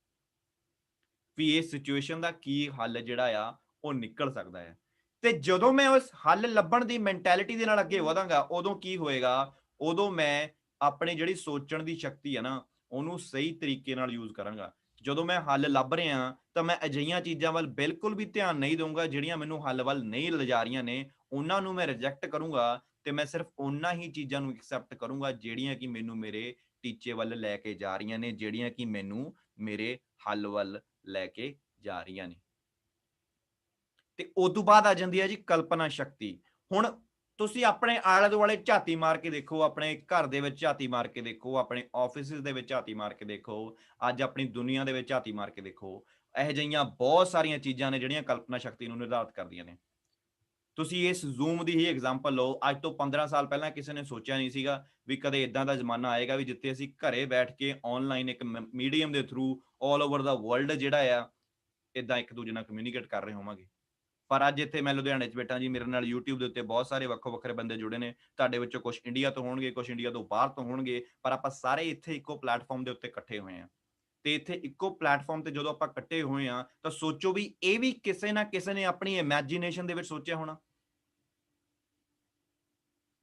ਵੀ ਇਸ ਸਿਚੁਏਸ਼ਨ ਦਾ ਕੀ ਹੱਲ ਜਿਹੜਾ ਆ, ਉਹ ਨਿਕਲ ਸਕਦਾ ਹੈ। ਤੇ ਜਦੋਂ ਮੈਂ ਉਸ ਹੱਲ ਲੱਭਣ ਦੀ ਮੈਂਟੈਲਿਟੀ ਦੇ ਨਾਲ ਅੱਗੇ ਵਧਾਂਗਾ, ਉਦੋਂ ਕੀ ਹੋਏਗਾ? ਉਦੋਂ ਮੈਂ ਆਪਣੀ ਜਿਹੜੀ ਸੋਚਣ ਦੀ ਸ਼ਕਤੀ ਹੈ ਨਾ, ਉਹਨੂੰ ਸਹੀ ਤਰੀਕੇ ਨਾਲ ਯੂਜ਼ ਕਰਾਂਗਾ। ਜਦੋਂ ਮੈਂ ਹੱਲ ਲੱਭ ਰਿਹਾ ਤਾਂ ਮੈਂ ਅਜਿਹੀਆਂ ਚੀਜ਼ਾਂ ਵੱਲ ਬਿਲਕੁਲ ਵੀ ਧਿਆਨ ਨਹੀਂ ਦਊਂਗਾ, ਜਿਹੜੀਆਂ ਮੈਨੂੰ ਹੱਲ ਵੱਲ ਨਹੀਂ ਲਿਜਾ ਰਹੀਆਂ ਨੇ। ਉਹਨਾਂ ਨੂੰ ਮੈਂ ਰਿਜੈਕਟ ਕਰੂੰਗਾ ਤੇ ਮੈਂ ਸਿਰਫ ਉਹਨਾਂ ਹੀ ਚੀਜ਼ਾਂ ਨੂੰ ਐਕਸੈਪਟ ਕਰੂੰਗਾ, ਜਿਹੜੀਆਂ ਕਿ ਮੈਨੂੰ ਮੇਰੇ ਟੀਚੇ ਵੱਲ ਲੈ ਕੇ ਜਾ ਰਹੀਆਂ ਨੇ, ਜਿਹੜੀਆਂ ਕਿ ਮੈਨੂੰ ਮੇਰੇ ਹੱਲ ਵੱਲ ਲੈ ਕੇ ਜਾ ਰਹੀਆਂ ਨੇ। ਤੇ ਉਸ ਤੋਂ ਬਾਅਦ ਆ ਜਾਂਦੀ ਹੈ ਜੀ ਕਲਪਨਾ ਸ਼ਕਤੀ। ਹੁਣ ਤੁਸੀਂ ਆਪਣੇ ਆਲੇ ਦੁਆਲੇ ਝਾਤੀ ਮਾਰ ਕੇ ਦੇਖੋ, ਆਪਣੇ ਘਰ ਦੇ ਵਿੱਚ ਝਾਤੀ ਮਾਰ ਕੇ ਦੇਖੋ, ਆਪਣੇ ਆਫਿਸਿਸ ਦੇ ਵਿੱਚ ਝਾਤੀ ਮਾਰ ਕੇ ਦੇਖੋ, ਅੱਜ ਆਪਣੀ ਦੁਨੀਆ ਦੇ ਵਿੱਚ ਝਾਤੀ ਮਾਰ ਕੇ ਦੇਖੋ। ਇਹੋ ਜਿਹੀਆਂ ਬਹੁਤ ਸਾਰੀਆਂ ਚੀਜ਼ਾਂ ਨੇ ਜਿਹੜੀਆਂ ਕਲਪਨਾ ਸ਼ਕਤੀ ਨੂੰ ਨਿਰਧਾਰਤ ਕਰਦੀਆਂ ਨੇ। ਤੁਸੀਂ ਇਸ ਜ਼ੂਮ ਦੀ ਹੀ ਐਗਜ਼ਾਮਪਲ ਲਓ, ਅੱਜ ਤੋਂ 15 ਸਾਲ ਪਹਿਲਾਂ ਕਿਸੇ ਨੇ ਸੋਚਿਆ ਨਹੀਂ ਸੀਗਾ ਵੀ ਕਦੇ ਇਦਾਂ ਦਾ ਜ਼ਮਾਨਾ ਆਏਗਾ ਵੀ ਜਿੱਥੇ ਅਸੀਂ ਘਰੇ ਬੈਠ ਕੇ ਆਨਲਾਈਨ ਇੱਕ ਮੀਡੀਅਮ ਦੇ ਥਰੂ 올 ਓਵਰ ਦਾ ਵਰਲਡ ਜਿਹੜਾ ਆ ਇਦਾਂ ਇੱਕ ਦੂਜੇ ਨਾਲ ਕਮਿਊਨੀਕੇਟ ਕਰ ਰਹੇ ਹੋਵਾਂਗੇ। ਪਰ ਅੱਜ ਇੱਥੇ ਮੈਂ ਲੁਧਿਆਣੇ 'ਚ ਬੈਠਾ ਜੀ, ਮੇਰੇ ਨਾਲ YouTube ਦੇ ਉੱਤੇ ਬਹੁਤ ਸਾਰੇ ਵੱਖੋ ਵੱਖਰੇ ਬੰਦੇ ਜੁੜੇ ਨੇ। ਤੁਹਾਡੇ ਵਿੱਚੋਂ ਕੁਝ ਇੰਡੀਆ ਤੋਂ ਹੋਣਗੇ ਕੁਝ ਇੰਡੀਆ ਤੋਂ ਬਾਹਰ ਤੋਂ ਹੋਣਗੇ, ਪਰ ਆਪਾਂ ਸਾਰੇ ਇੱਥੇ ਇੱਕੋ ਪਲੇਟਫਾਰਮ ਦੇ ਉੱਤੇ ਇਕੱਠੇ ਹੋਏ ਆ ਤੇ ਇੱਥੇ ਇੱਕੋ ਪਲੇਟਫਾਰਮ ਤੇ ਜਦੋਂ ਆਪਾਂ ਇਕੱਠੇ ਹੋਏ ਆ ਤਾਂ ਸੋਚੋ ਵੀ ਇਹ ਵੀ ਕਿਸੇ ਨਾ ਕਿਸੇ ਨੇ ਆਪਣੀ ਇਮੇਜਿਨੇਸ਼ਨ ਦੇ ਵਿੱਚ ਸੋਚਿਆ ਹੋਣਾ।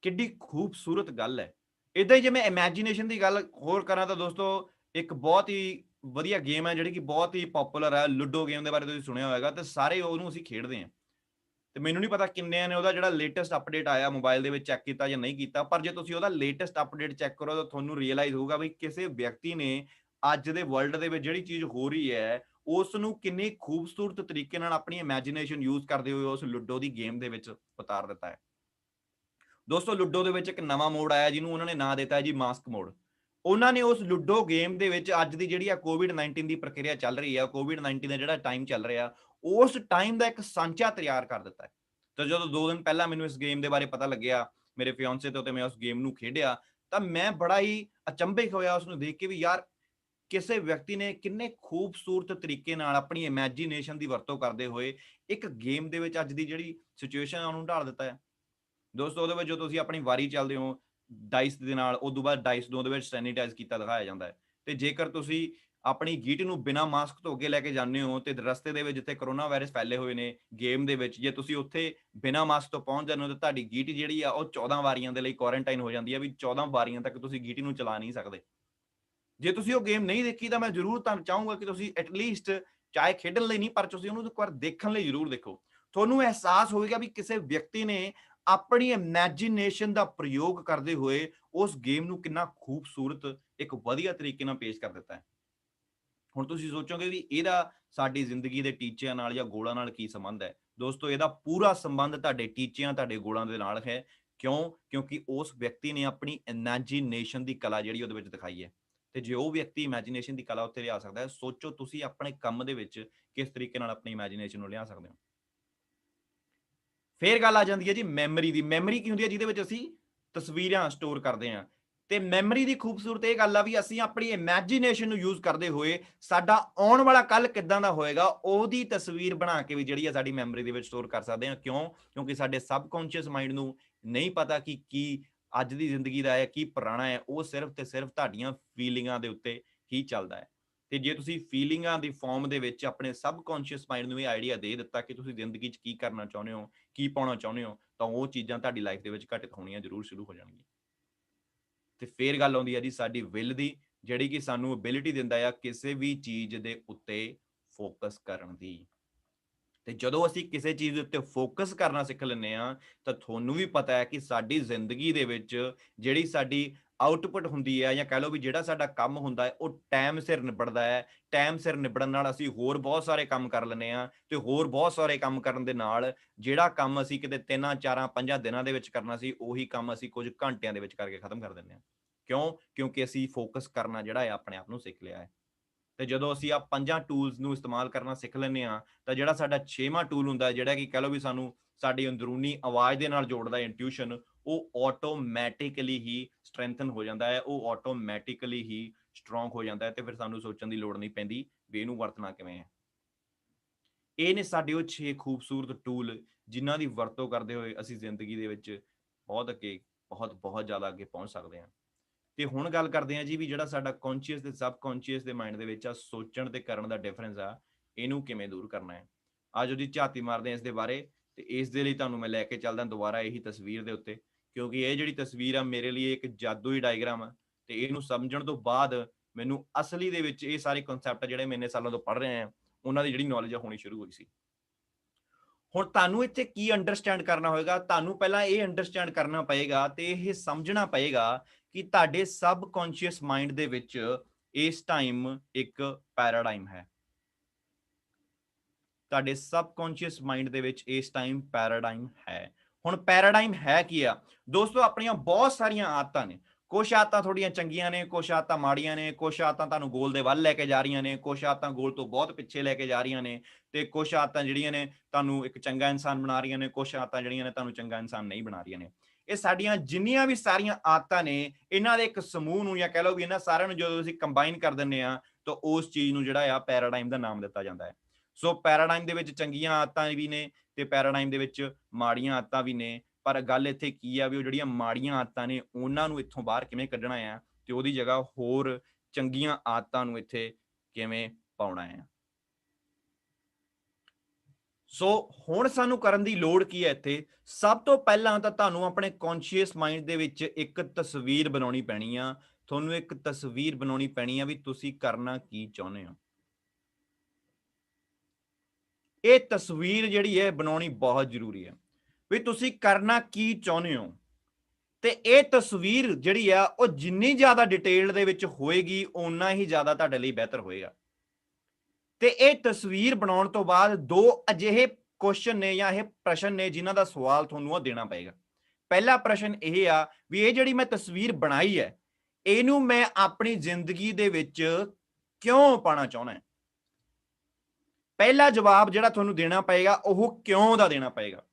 ਕਿੱਡੀ ਖੂਬਸੂਰਤ ਗੱਲ ਹੈ। ਇਦਾਂ ਹੀ ਜੇ ਮੈਂ ਇਮੇਜਿਨੇਸ਼ਨ ਦੀ ਗੱਲ ਹੋਰ ਕਰਾਂ ਤਾਂ ਦੋਸਤੋ, ਇੱਕ ਬਹੁਤ ਹੀ ਵਧੀਆ ਗੇਮ ਹੈ ਜਿਹੜੀ ਕਿ ਬਹੁਤ ਹੀ ਪਪੂਲਰ ਹੈ ਲੁੱਡੋ ਗੇਮ ਦੇ ਬਾਰੇ ਤੁਸੀਂ ਸੁਣਿਆ ਹੋਵੇਗਾ ਤੇ ਸਾਰੇ ਉਹਨੂੰ ਅਸੀਂ ਖੇਡਦੇ ਹਾਂ। ਤੇ ਮੈਨੂੰ ਨਹੀਂ ਪਤਾ ਕਿੰਨਿਆਂ ਨੇ ਉਹਦਾ ਜਿਹੜਾ ਲੇਟੈਸਟ ਅਪਡੇਟ ਆਇਆ ਮੋਬਾਈਲ ਦੇ ਵਿੱਚ ਚੈੱਕ ਕੀਤਾ ਜਾਂ ਨਹੀਂ ਕੀਤਾ, ਪਰ ਜੇ ਤੁਸੀਂ ਉਹਦਾ ਲੇਟੈਸਟ ਅਪਡੇਟ ਚੈੱਕ ਕਰੋ ਤਾਂ ਤੁਹਾਨੂੰ ਰੀਅਲਾਈਜ਼ ਹੋਊਗਾ ਵੀ ਕਿਸੇ ਵਿਅਕਤੀ ਨੇ ਅੱਜ ਦੇ ਵਰਲਡ ਦੇ ਵਿੱਚ ਜਿਹੜੀ ਚੀਜ਼ ਹੋ ਰਹੀ ਹੈ ਉਸ ਨੂੰ ਕਿੰਨੇ ਖੂਬਸੂਰਤ ਤਰੀਕੇ ਨਾਲ ਆਪਣੀ ਇਮੇਜਿਨੇਸ਼ਨ ਯੂਜ਼ ਕਰਦੇ ਹੋਏ ਉਸ ਲੁੱਡੋ ਦੀ ਗੇਮ ਦੇ ਵਿੱਚ ਉਤਾਰ ਦਿੱਤਾ ਹੈ। ਦੋਸਤੋ, ਲੁੱਡੋ ਦੇ ਵਿੱਚ ਇੱਕ ਨਵਾਂ ਮੋਡ ਆਇਆ, ਜਿਹਨੂੰ ਉਹਨਾਂ ਨੇ ਨਾਂ ਦਿੱਤਾ ਹੈ ਜੀ ਮਾਸਕ ਮੋਡ ਉਹਨਾਂ ਨੇ ਉਸ ਲੁੱਡੋ ਗੇਮ ਦੇ ਵਿੱਚ ਅੱਜ ਦੀ ਜਿਹੜੀ ਆ ਕੋਵਿਡ-19 ਦੀ ਪ੍ਰਕਿਰਿਆ ਚੱਲ ਰਹੀ ਆ ਕੋਵਿਡ-19 ਦਾ ਜਿਹੜਾ ਟਾਈਮ ਚੱਲ ਰਿਹਾ, ਉਸ ਟਾਈਮ ਦਾ ਇੱਕ ਸਾਂਚਾ ਤਿਆਰ ਕਰ ਦਿੱਤਾ ਹੈ। ਤਾਂ ਜਦੋਂ 2 ਦਿਨ ਪਹਿਲਾਂ ਮੈਨੂੰ ਇਸ ਗੇਮ ਦੇ ਬਾਰੇ ਪਤਾ ਲੱਗਿਆ, ਮੇਰੇ ਫਿਆਂਸੇ ਤੋਂ ਤੇ ਮੈਂ ਉਸ ਗੇਮ ਨੂੰ ਖੇਡਿਆ, ਤਾਂ ਮੈਂ ਬੜਾ ਹੀ ਅਚੰਭਿਤ ਹੋਇਆ ਉਸ ਨੂੰ ਦੇਖ ਕੇ ਵੀ ਯਾਰ ਕਿਸੇ ਵਿਅਕਤੀ ਨੇ ਕਿੰਨੇ ਖੂਬਸੂਰਤ ਤਰੀਕੇ ਨਾਲ ਆਪਣੀ ਇਮੇਜਿਨੇਸ਼ਨ ਦੀ ਵਰਤੋਂ ਕਰਦੇ ਹੋਏ ਇੱਕ ਗੇਮ ਦੇ ਵਿੱਚ ਅੱਜ ਦੀ ਜਿਹੜੀ ਸਿਚੁਏਸ਼ਨ ਆ, ਉਹਨੂੰ ਢਾਲ ਦਿੱਤਾ ਹੈ। ਦੋਸਤੋ, ਉਹਦੇ ਵਿੱਚ ਜੋ ਤੁਸੀਂ ਆਪਣੀ ਵਾਰੀ ਚੱਲਦੇ ਹੋ ਡਾਈਸ ਦੇ ਨਾਲ ਉਸ ਬਾਅਦ ਡਾਈਸ ਦੋ ਦੇ ਵਿੱਚ ਸੈਨੀਟਾਈਜ਼ ਕੀਤਾ ਦਿਖਾਇਆ ਜਾਂਦਾ ਹੈ। ਤੇ ਜੇਕਰ ਤੁਸੀਂ ਆਪਣੀ ਗੀਟ ਨੂੰ ਬਿਨਾ ਮਾਸਕ ਤੋਂ ਅੱਗੇ ਲੈ ਕੇ ਜਾਂਦੇ ਹੋ, ਤੇ ਰਸਤੇ ਦੇ ਵਿੱਚ ਜਿੱਥੇ ਕਰੋਨਾ ਵਾਇਰਸ ਫੈਲੇ ਹੋਏ ਨੇ ਗੇਮ ਦੇ ਵਿੱਚ, ਜੇ ਤੁਸੀਂ ਉੱਥੇ ਬਿਨਾ ਮਾਸਕ ਤੋਂ ਪਹੁੰਚ ਜਾਂਦੇ ਹੋ, ਤਾਂ ਤੁਹਾਡੀ ਗੀਟ ਜਿਹੜੀ ਆ, ਉਹ 14 ਵਾਰੀਆਂ ਦੇ ਲਈ ਕੁਆਰੰਟਾਈਨ ਹੋ ਜਾਂਦੀ ਹੈ ਵੀ 14 ਵਾਰੀਆਂ ਤੱਕ ਤੁਸੀਂ ਗੀਟੀ ਨੂੰ ਚਲਾ ਨਹੀਂ ਸਕਦੇ। ਜੇ ਤੁਸੀਂ ਉਹ ਗੇਮ ਨਹੀਂ ਦੇਖੀ ਤਾਂ ਮੈਂ ਜ਼ਰੂਰ ਤੁਹਾਨੂੰ ਚਾਹੂੰਗਾ ਕਿ ਤੁਸੀਂ ਐਟਲੀਸਟ ਚਾਹੇ ਖੇਡਣ ਲਈ ਨਹੀਂ ਪਰ ਤੁਸੀਂ ਉਹਨੂੰ ਇੱਕ ਵਾਰ ਦੇਖਣ ਲਈ ਜ਼ਰੂਰ ਦੇਖੋ। ਤੁਹਾਨੂੰ ਅਹਿਸਾਸ ਹੋਵੇਗਾ ਵੀ ਕਿਸੇ ਵਿਅਕਤੀ ਨੇ ਆਪਣੀ ਇਮੇਜਿਨੇਸ਼ਨ ਦਾ ਪ੍ਰਯੋਗ ਕਰਦੇ ਹੋਏ ਉਸ ਗੇਮ ਨੂੰ ਕਿੰਨਾ ਖੂਬਸੂਰਤ, ਇੱਕ ਵਧੀਆ ਤਰੀਕੇ ਨਾਲ ਪੇਸ਼ ਕਰ ਦਿੱਤਾ ਹੈ। ਹੁਣ ਤੁਸੀਂ ਸੋਚੋਗੇ ਵੀ ਇਹਦਾ ਸਾਡੀ ਜ਼ਿੰਦਗੀ ਦੇ ਟੀਚਿਆਂ ਨਾਲ ਜਾਂ ਗੋਲਾਂ ਨਾਲ ਕੀ ਸੰਬੰਧ ਹੈ? ਦੋਸਤੋ, ਇਹਦਾ ਪੂਰਾ ਸੰਬੰਧ ਤੁਹਾਡੇ ਟੀਚਿਆਂ, ਤੁਹਾਡੇ ਗੋਲਾਂ ਦੇ ਨਾਲ ਹੈ। ਕਿਉਂ? ਕਿਉਂਕਿ ਉਸ ਵਿਅਕਤੀ ਨੇ ਆਪਣੀ ਇਮੇਜਿਨੇਸ਼ਨ ਦੀ ਕਲਾ ਜਿਹੜੀ ਉਹਦੇ ਵਿੱਚ ਦਿਖਾਈ ਹੈ। ਤੇ ਜੇ ਉਹ ਵਿਅਕਤੀ ਇਮੇਜਿਨੇਸ਼ਨ ਦੀ ਕਲਾ ਉੱਤੇ ਲਿਆ ਸਕਦਾ ਹੈ, ਸੋਚੋ ਤੁਸੀਂ ਆਪਣੇ ਕੰਮ ਦੇ ਵਿੱਚ ਕਿਸ ਤਰੀਕੇ ਨਾਲ ਆਪਣੀ ਇਮੇਜਿਨੇਸ਼ਨ ਨੂੰ ਲਿਆ ਸਕਦੇ ਹੋ। ਫੇਰ ਗੱਲ ਆ ਜਾਂਦੀ ਹੈ ਜੀ ਮੈਮਰੀ ਦੀ। ਮੈਮਰੀ ਕੀ ਹੁੰਦੀ ਹੈ? ਜਿਹਦੇ ਵਿੱਚ ਅਸੀਂ ਤਸਵੀਰਾਂ ਸਟੋਰ ਕਰਦੇ ਹਾਂ। ਤੇ ਮੈਮਰੀ ਦੀ ਖੂਬਸੂਰਤ ਇਹ ਗੱਲ ਆ ਵੀ ਅਸੀਂ ਆਪਣੀ ਇਮੇਜਿਨੇਸ਼ਨ ਨੂੰ ਯੂਜ਼ ਕਰਦੇ ਹੋਏ ਸਾਡਾ ਆਉਣ ਵਾਲਾ ਕੱਲ ਕਿੱਦਾਂ ਦਾ ਹੋਏਗਾ, ਉਹਦੀ ਤਸਵੀਰ ਬਣਾ ਕੇ ਵੀ ਜਿਹੜੀ ਆ ਸਾਡੀ ਮੈਮਰੀ ਦੇ ਵਿੱਚ ਸਟੋਰ ਕਰ ਸਕਦੇ ਹਾਂ। ਕਿਉਂ? ਕਿਉਂਕਿ ਸਾਡੇ ਸਬਕੌਂਸ਼ੀਅਸ ਮਾਈਂਡ ਨੂੰ ਨਹੀਂ ਪਤਾ ਕਿ ਕੀ ਅੱਜ ਦੀ ਜ਼ਿੰਦਗੀ ਦਾ ਹੈ ਕੀ ਪੁਰਾਣਾ ਹੈ, ਉਹ ਸਿਰਫ ਤੇ ਸਿਰਫ ਤੁਹਾਡੀਆਂ ਫੀਲਿੰਗਾਂ ਦੇ ਉੱਤੇ ਹੀ ਚੱਲਦਾ ਹੈ। ਤੇ ਜੇ ਤੁਸੀਂ ਫੀਲਿੰਗਾਂ ਦੀ ਫਾਰਮ ਦੇ ਵਿੱਚ ਆਪਣੇ ਸਬਕੌਂਸ਼ੀਅਸ ਮਾਈਂਡ ਨੂੰ ਇਹ ਆਈਡੀਆ ਦੇ ਦਿੱਤਾ ਕਿ ਤੁਸੀਂ ਜ਼ਿੰਦਗੀ 'ਚ ਕੀ ਕਰਨਾ ਚਾਹੁੰਦੇ ਹੋ, ਕੀ ਪਾਉਣਾ ਚਾਹੁੰਦੇ ਹੋ, ਤਾਂ ਉਹ ਚੀਜ਼ਾਂ ਤੁਹਾਡੀ ਲਾਈਫ ਦੇ ਵਿੱਚ ਘਟਿਤ ਹੋਣੀਆਂ ਜ਼ਰੂਰ ਸ਼ੁਰੂ ਹੋ ਜਾਣਗੀਆਂ। ਤੇ ਫੇਰ ਗੱਲ ਆਉਂਦੀ ਹੈ ਜੀ ਸਾਡੀ ਵਿਲ ਦੀ, ਜਿਹੜੀ ਕਿ ਸਾਨੂੰ ਅਬਿਲਿਟੀ ਦਿੰਦਾ ਆ ਕਿਸੇ ਵੀ ਚੀਜ਼ ਦੇ ਉੱਤੇ ਫੋਕਸ ਕਰਨ ਦੀ। ਤੇ ਜਦੋਂ ਅਸੀਂ ਕਿਸੇ ਚੀਜ਼ ਦੇ ਉੱਤੇ ਫੋਕਸ ਕਰਨਾ ਸਿੱਖ ਲੈਂਦੇ ਆ ਤਾਂ ਤੁਹਾਨੂੰ ਵੀ ਪਤਾ ਹੈ ਕਿ ਸਾਡੀ ਜ਼ਿੰਦਗੀ ਦੇ ਵਿੱਚ ਜਿਹੜੀ ਸਾਡੀ ਆਊਟਪੁੱਟ ਹੁੰਦੀ ਹੈ ਜਾਂ ਕਹਿ ਲਓ ਵੀ ਜਿਹੜਾ ਸਾਡਾ ਕੰਮ ਹੁੰਦਾ ਹੈ, ਉਹ ਟਾਈਮ ਸਿਰ ਨਿਬੜਦਾ ਹੈ। ਟਾਈਮ ਸਿਰ ਨਿਬੜਨ ਨਾਲ ਅਸੀਂ ਹੋਰ ਬਹੁਤ ਸਾਰੇ ਕੰਮ ਕਰ ਲੈਂਦੇ ਆ ਤੇ ਹੋਰ ਬਹੁਤ ਸਾਰੇ ਕੰਮ ਕਰਨ ਦੇ ਨਾਲ ਜਿਹੜਾ ਕੰਮ ਅਸੀਂ ਕਿਤੇ 3 4 5 ਦਿਨਾਂ ਦੇ ਵਿੱਚ ਕਰਨਾ ਸੀ, ਉਹੀ ਕੰਮ ਅਸੀਂ ਕੁਝ ਘੰਟਿਆਂ ਦੇ ਵਿੱਚ ਕਰਕੇ ਖਤਮ ਕਰ ਦਿੰਦੇ ਆ ਕਿਉਂ? ਕਿਉਂਕਿ ਅਸੀਂ ਫੋਕਸ ਕਰਨਾ ਜਿਹੜਾ ਹੈ ਆਪਣੇ ਆਪ ਨੂੰ ਸਿੱਖ ਲਿਆ ਹੈ। ਤੇ ਜਦੋਂ ਅਸੀਂ ਆ ਪੰਜਾਂ ਟੂਲਸ ਨੂੰ ਇਸਤੇਮਾਲ ਕਰਨਾ ਸਿੱਖ ਲੈਂਦੇ ਆ ਤਾਂ ਜਿਹੜਾ ਸਾਡਾ ਛੇਵਾਂ ਟੂਲ ਹੁੰਦਾ ਜਿਹੜਾ ਕਿ ਕਹ ਲਓ ਵੀ ਸਾਨੂੰ ਸਾਡੀ ਅੰਦਰੂਨੀ ਆਵਾਜ਼ ਦੇ ਨਾਲ ਜੋੜਦਾ ਹੈ ਇੰਟਿਊਸ਼ਨ ਉਹ ਆਟੋਮੈਟਿਕਲੀ ਹੀ ਸਟਰੈਂਥਨ ਹੋ ਜਾਂਦਾ ਹੈ, ਉਹ ਆਟੋਮੈਟਿਕਲੀ ਹੀ ਸਟਰੋਂਗ ਹੋ ਜਾਂਦਾ ਹੈ ਤੇ ਫਿਰ ਸਾਨੂੰ ਸੋਚਣ ਦੀ ਲੋੜ ਨਹੀਂ ਪੈਂਦੀ ਵੀ ਇਹਨੂੰ ਵਰਤਣਾ ਕਿਵੇਂ ਹੈ। ਇਹ ਨੇ ਸਾਡੇ ਉਹ 6 ਖੂਬਸੂਰਤ ਟੂਲ ਜਿਨ੍ਹਾਂ ਦੀ ਵਰਤੋਂ ਕਰਦੇ ਹੋਏ ਅਸੀਂ ਜ਼ਿੰਦਗੀ ਦੇ ਵਿੱਚ ਬਹੁਤ ਅੱਗੇ, ਬਹੁਤ ਬਹੁਤ ਜ਼ਿਆਦਾ ਅੱਗੇ ਪਹੁੰਚ ਸਕਦੇ ਹਾਂ। ਤੇ ਹੁਣ ਗੱਲ ਕਰਦੇ ਹਾਂ ਜੀ ਵੀ ਜਿਹੜਾ ਸਾਡਾ ਕੌਨਸ਼ੀਅਸ ਤੇ ਸਬਕੌਨਸ਼ੀਅਸ ਦੇ ਮਾਈਂਡ ਦੇ ਵਿੱਚ ਆ, ਸੋਚਣ ਤੇ ਕਰਨ ਦਾ ਡਿਫਰੈਂਸ ਆ, ਇਹਨੂੰ ਕਿਵੇਂ ਦੂਰ ਕਰਨਾ ਹੈ? ਅੱਜ ਉਹਦੀ ਝਾਤੀ ਮਾਰਦੇ ਹਾਂ ਇਸ ਦੇ ਬਾਰੇ ਤੇ ਇਸ ਦੇ ਲਈ ਤੁਹਾਨੂੰ ਮੈਂ ਲੈ ਕੇ ਚੱਲਦਾ ਦੁਬਾਰਾ ਇਹੀ ਤਸਵੀਰ ਦੇ ਉੱਤੇ, ਕਿਉਂਕਿ ਇਹ ਜਿਹੜੀ ਤਸਵੀਰ ਆ ਮੇਰੇ ਲਈ ਇੱਕ ਜਾਦੂਈ ਡਾਇਗਰਾਮ ਆ ਤੇ ਇਹਨੂੰ ਸਮਝਣ ਤੋਂ ਬਾਅਦ ਮੈਨੂੰ ਅਸਲੀ ਦੇ ਵਿੱਚ ਇਹ ਸਾਰੇ ਕਨਸੈਪਟ ਜਿਹੜੇ ਮੈਨੇ ਸਾਲਾਂ ਤੋਂ ਪੜ੍ਹ ਰਹੇ ਆ ਉਹਨਾਂ ਦੀ ਜਿਹੜੀ ਨੌਲੇਜ ਹੋਣੀ ਸ਼ੁਰੂ ਹੋਈ ਸੀ। ਹੁਣ ਤੁਹਾਨੂੰ ਇੱਥੇ ਕੀ ਅੰਡਰਸਟੈਂਡ ਕਰਨਾ ਹੋਏਗਾ? ਤੁਹਾਨੂੰ ਪਹਿਲਾਂ ਇਹ ਅੰਡਰਸਟੈਂਡ ਕਰਨਾ ਪਏਗਾ ਤੇ ਇਹ ਸਮਝਣਾ ਪਏਗਾ ਕਿ ਤੁਹਾਡੇ ਸਬ ਸਬਕੌਂਸ਼ੀਅਸ ਮਾਈਂਡ ਦੇ ਵਿੱਚ ਇਸ ਟਾਈਮ ਇੱਕ ਪੈਰਾਡਾਈਮ ਹੈ। ਤੁਹਾਡੇ ਸਬ ਸਬਕੌਂਸ਼ੀਅਸ ਮਾਈਂਡ ਦੇ ਵਿੱਚ ਇਸ ਟਾਈਮ ਪੈਰਾਡਾਈਮ ਹੈ। ਹੁਣ ਪੈਰਾਡਾਈਮ ਹੈ ਕੀ ਆ? ਦੋਸਤੋ, ਆਪਣੀਆਂ ਬਹੁਤ ਸਾਰੀਆਂ ਆਦਤਾਂ ਨੇ। ਕੁਝ ਆਦਤਾਂ ਥੋੜੀਆਂ ਚੰਗੀਆਂ ਨੇ ਕੁਝ ਆਦਤਾਂ ਮਾੜੀਆਂ ਨੇ ਕੁਝ ਆਦਤਾਂ ਤੁਹਾਨੂੰ ਗੋਲ ਦੇ ਵੱਲ ਲੈ ਕੇ ਜਾ ਰਹੀਆਂ ਨੇ ਕੁਝ ਆਦਤਾਂ ਗੋਲ ਤੋਂ ਬਹੁਤ ਪਿੱਛੇ ਲੈ ਕੇ ਜਾ ਰਹੀਆਂ ਨੇ ਤੇ ਕੁਝ ਆਦਤਾਂ ਜਿਹੜੀਆਂ ਨੇ ਤੁਹਾਨੂੰ ਇੱਕ ਚੰਗਾ ਇਨਸਾਨ ਬਣਾ ਰਹੀਆਂ ਨੇ ਕੁਝ ਆਦਤਾਂ ਜਿਹੜੀਆਂ ਨੇ ਤੁਹਾਨੂੰ ਚੰਗਾ ਇਨਸਾਨ ਨਹੀਂ ਬਣਾ ਰਹੀਆਂ ਨੇ। ਇਹ ਸਾਡੀਆਂ ਜਿੰਨੀਆਂ ਵੀ ਸਾਰੀਆਂ ਆਦਤਾਂ ਨੇ, ਇਹਨਾਂ ਦੇ ਇੱਕ ਸਮੂਹ ਨੂੰ ਜਾਂ ਕਹਿ ਲਓ ਵੀ ਇਹਨਾਂ ਸਾਰਿਆਂ ਨੂੰ ਜਦੋਂ ਅਸੀਂ ਕੰਬਾਈਨ ਕਰ ਦਿੰਨੇ ਆ ਤਾਂ ਉਸ ਚੀਜ਼ ਨੂੰ ਜਿਹੜਾ ਆ ਪੈਰਾਡਾਈਮ ਦਾ ਨਾਮ ਦਿੱਤਾ ਜਾਂਦਾ ਹੈ। ਸੋ ਪੈਰਾਡਾਈਮ ਦੇ ਵਿੱਚ ਚੰਗੀਆਂ ਆਦਤਾਂ ਵੀ ਨੇ ਤੇ ਪੈਰਾਡਾਈਮ ਦੇ ਵਿੱਚ ਮਾੜੀਆਂ ਆਦਤਾਂ ਵੀ ਨੇ। ਪਰ ਗੱਲ ਇੱਥੇ ਕੀ ਆ ਵੀ ਉਹ ਜਿਹੜੀਆਂ ਮਾੜੀਆਂ ਆਦਤਾਂ ਨੇ, ਉਹਨਾਂ ਨੂੰ ਇੱਥੋਂ ਬਾਹਰ ਕਿਵੇਂ ਕੱਢਣਾ ਆ ਤੇ ਉਹਦੀ ਜਗ੍ਹਾ ਹੋਰ ਚੰਗੀਆਂ ਆਦਤਾਂ ਨੂੰ ਇੱਥੇ ਕਿਵੇਂ ਪਾਉਣਾ ਆ। ਸੋ ਹੁਣ ਸਾਨੂੰ ਕਰਨ ਦੀ ਲੋੜ ਕੀ ਹੈ ਇੱਥੇ? ਸਭ ਤੋਂ ਪਹਿਲਾਂ ਤਾਂ ਤੁਹਾਨੂੰ ਆਪਣੇ ਕੌਨਸ਼ੀਅਸ ਮਾਈਂਡ ਦੇ ਵਿੱਚ ਇੱਕ ਤਸਵੀਰ ਬਣਾਉਣੀ ਪੈਣੀ ਆ। ਤੁਹਾਨੂੰ ਇੱਕ ਤਸਵੀਰ ਬਣਾਉਣੀ ਪੈਣੀ ਆ ਵੀ ਤੁਸੀਂ ਕਰਨਾ ਕੀ ਚਾਹੁੰਦੇ ਹੋ। ਇਹ ਤਸਵੀਰ ਜਿਹੜੀ ਹੈ ਬਣਾਉਣੀ ਬਹੁਤ ਜ਼ਰੂਰੀ ਹੈ ਵੀ ਤੁਸੀਂ ਕਰਨਾ ਕੀ ਚਾਹੁੰਦੇ ਹੋ? ਤੇ ਇਹ ਤਸਵੀਰ ਜਿਹੜੀ ਆ, ਉਹ ਜਿੰਨੀ ਜ਼ਿਆਦਾ ਡਿਟੇਲ ਦੇ ਵਿੱਚ ਹੋਏਗੀ, ਓਨਾ ਹੀ ਜ਼ਿਆਦਾ ਤੁਹਾਡੇ ਲਈ ਬਿਹਤਰ ਹੋਏਗਾ। ਤੇ ਇਹ ਤਸਵੀਰ ਬਣਾਉਣ ਤੋਂ ਬਾਅਦ ਦੋ ਅਜਿਹੇ ਕੁਐਸਚਨ ਨੇ ਜਾਂ ਇਹ ਪ੍ਰਸ਼ਨ ਨੇ ਜਿਨ੍ਹਾਂ ਦਾ ਸਵਾਲ ਤੁਹਾਨੂੰ ਉਹ ਦੇਣਾ ਪਏਗਾ। ਪਹਿਲਾ ਪ੍ਰਸ਼ਨ ਇਹ ਆ ਵੀ ਇਹ ਜਿਹੜੀ ਮੈਂ ਤਸਵੀਰ ਬਣਾਈ ਹੈ, ਇਹਨੂੰ ਮੈਂ ਆਪਣੀ ਜ਼ਿੰਦਗੀ ਦੇ ਵਿੱਚ ਕਿਉਂ ਪਾਣਾ ਚਾਹੁੰਦਾ ਹਾਂ? ਪਹਿਲਾ ਜਵਾਬ ਜਿਹੜਾ ਤੁਹਾਨੂੰ ਦੇਣਾ ਪਏਗਾ, ਉਹ ਕਿਉਂ ਦਾ ਦੇਣਾ ਪਏਗਾ?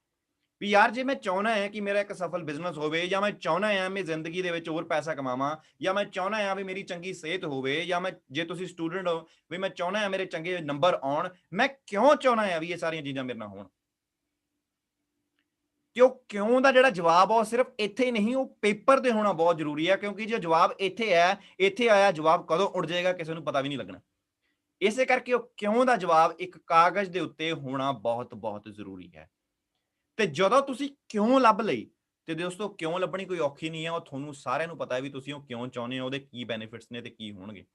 ਵੀ ਯਾਰ ਜੇ ਮੈਂ ਚਾਹਣਾ ਹੈ ਕਿ ਮੇਰਾ ਇੱਕ ਸਫਲ ਬਿਜ਼ਨਸ ਹੋਵੇ ਜਾਂ ਮੈਂ ਚਾਹਣਾ ਹਾਂ ਮੈਂ ਜ਼ਿੰਦਗੀ ਦੇ ਵਿੱਚ ਹੋਰ ਪੈਸਾ ਕਮਾਵਾਂ ਜਾਂ ਮੈਂ ਚਾਹਣਾ ਹਾਂ ਵੀ ਮੇਰੀ ਚੰਗੀ ਸਿਹਤ ਹੋਵੇ ਜਾਂ ਮੈਂ ਜੇ ਤੁਸੀਂ ਸਟੂਡੈਂਟ ਹੋ ਵੀ ਮੈਂ ਚਾਹਣਾ ਹਾਂ ਮੇਰੇ ਚੰਗੇ ਨੰਬਰ ਆਉਣ, ਮੈਂ ਕਿਉਂ ਚਾਹਣਾ ਹਾਂ ਵੀ ਇਹ ਸਾਰੀਆਂ ਚੀਜ਼ਾਂ ਮੇਰੇ ਨਾਲ ਹੋਣ? ਤੇ ਉਹ ਕਿਉਂ ਦਾ ਜਿਹੜਾ ਜਵਾਬ ਆ ਉਹ ਸਿਰਫ ਇੱਥੇ ਹੀ ਨਹੀਂ, ਉਹ ਪੇਪਰ ਤੇ ਹੋਣਾ ਬਹੁਤ ਜ਼ਰੂਰੀ ਹੈ ਕਿਉਂਕਿ ਜੇ ਜਵਾਬ ਇੱਥੇ ਹੈ, ਇੱਥੇ ਆਇਆ ਜਵਾਬ ਕਦੋਂ ਉੱਡ ਜਾਏਗਾ ਕਿਸੇ ਨੂੰ ਪਤਾ ਵੀ ਨਹੀਂ ਲੱਗਣਾ। ਇਸੇ ਕਰਕੇ ਉਹ ਕਿਉਂ ਦਾ ਜਵਾਬ ਇੱਕ ਕਾਗਜ਼ ਦੇ ਉੱਤੇ ਹੋਣਾ ਬਹੁਤ ਬਹੁਤ ਜ਼ਰੂਰੀ ਹੈ। ਤੇ ਜਦੋਂ ਤੁਸੀਂ ਕਿਉਂ ਲੱਭ ਲਈ? ਤੇ ਦੋਸਤੋ ਕਿਉਂ ਲੱਭਣੀ ਕੋਈ ਔਖੀ ਨਹੀਂ ਹੈ ਉਹ ਤੁਹਾਨੂੰ ਸਾਰਿਆਂ ਨੂੰ ਪਤਾ ਹੈ ਵੀ ਤੁਸੀਂ ਉਹ ਕਿਉਂ ਚਾਹੁੰਦੇ ਹੋ, ਉਹਦੇ ਕੀ ਬੈਨੀਫਿਟਸ ਨੇ ਤੇ ਕੀ ਹੋਣਗੇ।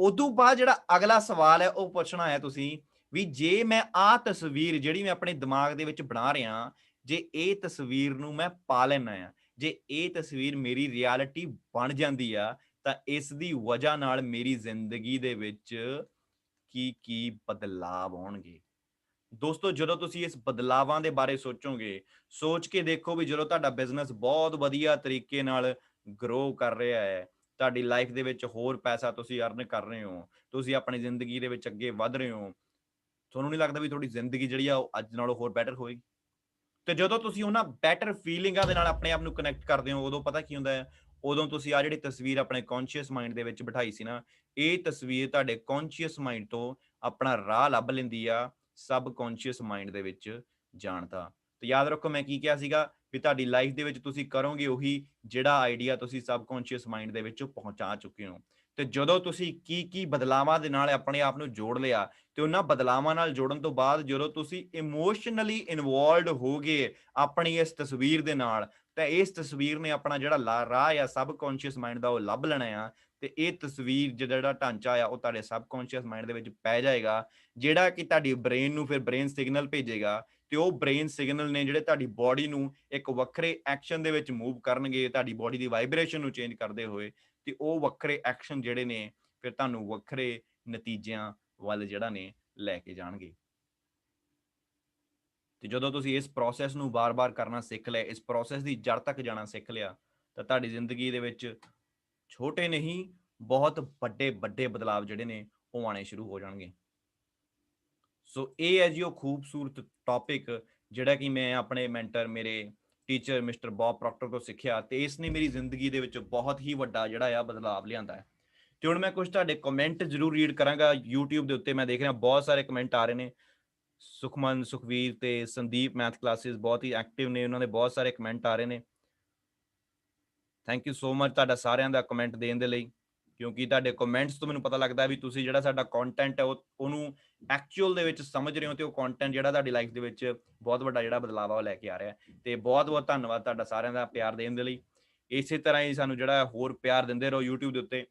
ਉਦੋਂ ਬਾਅਦ ਜਿਹੜਾ ਅਗਲਾ ਸਵਾਲ ਹੈ, ਉਹ ਪੁੱਛਣਾ ਹੈ ਤੁਸੀਂ ਵੀ ਜੇ ਮੈਂ ਆਹ ਤਸਵੀਰ ਜਿਹੜੀ ਮੈਂ ਆਪਣੇ ਦਿਮਾਗ ਦੇ ਵਿੱਚ ਬਣਾ ਰਿਹਾ ਜੇ ਇਹ ਤਸਵੀਰ ਨੂੰ ਮੈਂ ਪਾ ਲੈਣਾ ਆ ਜੇ ਇਹ ਤਸਵੀਰ ਮੇਰੀ ਰਿਐਲਿਟੀ ਬਣ ਜਾਂਦੀ ਆ, ਤਾਂ ਇਸ ਦੀ ਵਜ੍ਹਾ ਨਾਲ ਮੇਰੀ ਜ਼ਿੰਦਗੀ ਦੇ ਵਿੱਚ ਕੀ ਕੀ ਬਦਲਾਅ ਆਉਣਗੇ? ਦੋਸਤੋ, ਜਦੋਂ ਤੁਸੀਂ ਇਸ ਬਦਲਾਵਾਂ ਦੇ ਬਾਰੇ ਸੋਚੋਗੇ, ਸੋਚ ਕੇ ਦੇਖੋ ਵੀ ਜਦੋਂ ਤੁਹਾਡਾ ਬਿਜ਼ਨਸ ਬਹੁਤ ਵਧੀਆ ਤਰੀਕੇ ਨਾਲ ਗਰੋ ਕਰ ਰਿਹਾ ਹੈ, ਤੁਹਾਡੀ ਲਾਈਫ ਦੇ ਵਿੱਚ ਹੋਰ ਪੈਸਾ ਤੁਸੀਂ ਅਰਨ ਕਰ ਰਹੇ ਹੋ, ਤੁਸੀਂ ਆਪਣੀ ਜ਼ਿੰਦਗੀ ਦੇ ਵਿੱਚ ਅੱਗੇ ਵਧ ਰਹੇ ਹੋ, ਤੁਹਾਨੂੰ ਨਹੀਂ ਲੱਗਦਾ ਵੀ ਤੁਹਾਡੀ ਜ਼ਿੰਦਗੀ ਜਿਹੜੀ ਆ ਉਹ ਅੱਜ ਨਾਲੋਂ ਹੋਰ ਬੈਟਰ ਹੋਏਗੀ? ਤੇ ਜਦੋਂ ਤੁਸੀਂ ਉਹਨਾਂ ਬੈਟਰ ਫੀਲਿੰਗਾਂ ਦੇ ਨਾਲ ਆਪਣੇ ਆਪ ਨੂੰ ਕਨੈਕਟ ਕਰਦੇ ਹੋ, ਉਦੋਂ ਪਤਾ ਕੀ ਹੁੰਦਾ ਹੈ? ਉਦੋਂ ਤੁਸੀਂ ਆ ਜਿਹੜੀ ਤਸਵੀਰ ਆਪਣੇ ਕੌਨਸ਼ੀਅਸ ਮਾਈਂਡ ਦੇ ਵਿੱਚ ਬਿਠਾਈ ਸੀ ਨਾ, ਇਹ ਤਸਵੀਰ ਤੁਹਾਡੇ ਕੌਨਸ਼ੀਅਸ ਮਾਈਂਡ ਤੋਂ ਆਪਣਾ ਰਾਹ ਲੱਭ ਲੈਂਦੀ ਆ ਸਬ ਕੌਨਸ਼ੀਅਸ ਮਾਈਂਡ ਦੇ ਵਿੱਚ ਜਾਣਦਾ। ਤੇ ਯਾਦ ਰੱਖੋ ਮੈਂ ਕੀ ਕਿਹਾ ਸੀਗਾ ਵੀ ਤੁਹਾਡੀ ਲਾਈਫ ਦੇ ਵਿੱਚ ਤੁਸੀਂ ਕਰੋਗੇ ਉਹੀ ਜਿਹੜਾ ਆਈਡੀਆ ਤੁਸੀਂ ਸਬ ਕੌਨਸ਼ੀਅਸ ਮਾਈਂਡ ਦੇ ਵਿੱਚ ਪਹੁੰਚਾ ਚੁੱਕੇ ਹੋ। ਤੇ ਜਦੋਂ ਤੁਸੀਂ ਕੀ ਕੀ ਬਦਲਾਵਾਂ ਦੇ ਨਾਲ ਆਪਣੇ ਆਪ ਨੂੰ ਜੋੜ ਲਿਆ, ਤੇ ਉਹਨਾਂ ਬਦਲਾਵਾਂ ਨਾਲ ਜੋੜਨ ਤੋਂ ਬਾਅਦ ਜਦੋਂ ਤੁਸੀਂ ਇਮੋਸ਼ਨਲੀ ਇਨਵੋਲਵਡ ਗਏ ਆਪਣੀ ਇਸ ਤਸਵੀਰ ਦੇ ਨਾਲ, ਤਾਂ ਇਸ ਤਸਵੀਰ ਨੇ ਆਪਣਾ ਜਿਹੜਾ ਰਾਹ ਆ ਸਬ ਕੌਨਸ਼ੀਅਸ ਮਾਈਂਡ ਦਾ ਉਹ ਲੱਭ ਲੈਣਾ ਆ। ਤੇ ਇਹ ਤਸਵੀਰ ਜਿਹੜਾ ਢਾਂਚਾ ਆ, ਉਹ ਤੁਹਾਡੇ ਸਬਕੌਂਸ਼ੀਅਸ ਮਾਈਂਡ ਦੇ ਵਿੱਚ ਪੈ ਜਾਏਗਾ, ਜਿਹੜਾ ਕਿ ਤੁਹਾਡੀ ਬ੍ਰੇਨ ਨੂੰ ਫਿਰ ਬ੍ਰੇਨ ਸਿਗਨਲ ਭੇਜੇਗਾ ਤੇ ਉਹ ਬ੍ਰੇਨ ਸਿਗਨਲ ਨੇ ਜਿਹੜੇ ਤੁਹਾਡੀ ਬਾਡੀ ਨੂੰ ਇੱਕ ਵੱਖਰੇ ਐਕਸ਼ਨ ਦੇ ਵਿੱਚ ਮੂਵ ਕਰਨਗੇ, ਤੁਹਾਡੀ ਬਾਡੀ ਦੀ ਵਾਈਬ੍ਰੇਸ਼ਨ ਨੂੰ ਚੇਂਜ ਕਰਦੇ ਹੋਏ ਤੇ ਉਹ ਵੱਖਰੇ ਐਕਸ਼ਨ ਜਿਹੜੇ ਨੇ ਫਿਰ ਤੁਹਾਨੂੰ ਵੱਖਰੇ ਨਤੀਜਿਆਂ ਵੱਲ ਜਿਹੜਾ ਨੇ ਲੈ ਕੇ ਜਾਣਗੇ। ਤੇ ਜਦੋਂ ਤੁਸੀਂ ਇਸ ਪ੍ਰੋਸੈਸ ਨੂੰ ਬਾਰ-ਬਾਰ ਕਰਨਾ ਸਿੱਖ ਲਿਆ, ਇਸ ਪ੍ਰੋਸੈਸ ਦੀ ਜੜ ਤੱਕ ਜਾਣਾ ਸਿੱਖ ਲਿਆ, ਤਾਂ ਤੁਹਾਡੀ ਜ਼ਿੰਦਗੀ ਦੇ ਵਿੱਚ ਛੋਟੇ ਨਹੀਂ, ਬਹੁਤ ਵੱਡੇ ਵੱਡੇ ਬਦਲਾਅ ਜਿਹੜੇ ਨੇ, ਉਹ ਆਣੇ ਸ਼ੁਰੂ ਹੋ ਜਾਣਗੇ। ਸੋ ਇਹ ਹੈ ਜੀ ਉਹ ਖੂਬਸੂਰਤ ਟੌਪਿਕ ਜਿਹੜਾ ਕਿ ਮੈਂ ਆਪਣੇ ਮੈਂਟਰ ਮੇਰੇ ਟੀਚਰ ਮਿਸਟਰ ਬੌਬ ਪ੍ਰੋਕਟਰ ਤੋਂ ਸਿੱਖਿਆ ਤੇ ਇਸ ਨੇ ਮੇਰੀ ਜ਼ਿੰਦਗੀ ਦੇ ਵਿੱਚ ਬਹੁਤ ਹੀ ਵੱਡਾ ਜਿਹੜਾ ਆ ਬਦਲਾਅ ਲਿਆਂਦਾ ਹੈ। ਤੇ ਹੁਣ ਮੈਂ ਕੁਝ ਤੁਹਾਡੇ ਕਮੈਂਟ ਜ਼ਰੂਰ ਰੀਡ ਕਰਾਂਗਾ, YouTube ਦੇ ਉੱਤੇ ਮੈਂ ਦੇਖ ਰਿਹਾ, ਬਹੁਤ ਸਾਰੇ ਕਮੈਂਟ ਆ ਰਹੇ ਨੇ। ਸੁਖਮਨ, ਸੁਖਵੀਰ ਤੇ ਸੰਦੀਪ ਮੈਥ ਕਲਾਸਿਸ ਬਹੁਤ ਹੀ ਐਕਟਿਵ ਨੇ, ਉਹਨਾਂ ਦੇ ਬਹੁਤ ਸਾਰੇ ਕਮੈਂਟ ਆ ਰਹੇ ਨੇ। ਥੈਂਕ ਯੂ ਸੋ ਮਚ ਤੁਹਾਡਾ ਸਾਰਿਆਂ ਦਾ ਕਮੈਂਟ ਦੇਣ ਦੇ ਲਈ, ਕਿਉਂਕਿ ਤੁਹਾਡੇ ਕਮੈਂਟਸ ਤੋਂ ਮੈਨੂੰ ਪਤਾ ਲੱਗਦਾ ਵੀ ਤੁਸੀਂ ਜਿਹੜਾ ਸਾਡਾ ਕੰਟੈਂਟ ਹੈ, ਉਹ ਉਹਨੂੰ ਐਕਚੁਅਲ ਦੇ ਵਿੱਚ ਸਮਝ ਰਹੇ ਹੋ ਤੇ ਉਹ ਕੰਟੈਂਟ ਜਿਹੜਾ ਤੁਹਾਡੀ ਲਾਈਫ ਦੇ ਵਿੱਚ ਬਹੁਤ ਵੱਡਾ ਜਿਹੜਾ ਬਦਲਾਅ ਆ ਉਹ ਲੈ ਕੇ ਆ ਰਿਹਾ ਹੈ। ਤੇ ਬਹੁਤ ਬਹੁਤ ਧੰਨਵਾਦ ਤੁਹਾਡਾ ਸਾਰਿਆਂ ਦਾ ਪਿਆਰ ਦੇਣ ਦੇ ਲਈ। ਇਸੇ ਤਰ੍ਹਾਂ ਹੀ ਸਾਨੂੰ ਜਿਹੜਾ ਹੋਰ ਪਿਆਰ ਦਿੰਦੇ ਰਹੋ YouTube ਦੇ ਉੱਤੇ।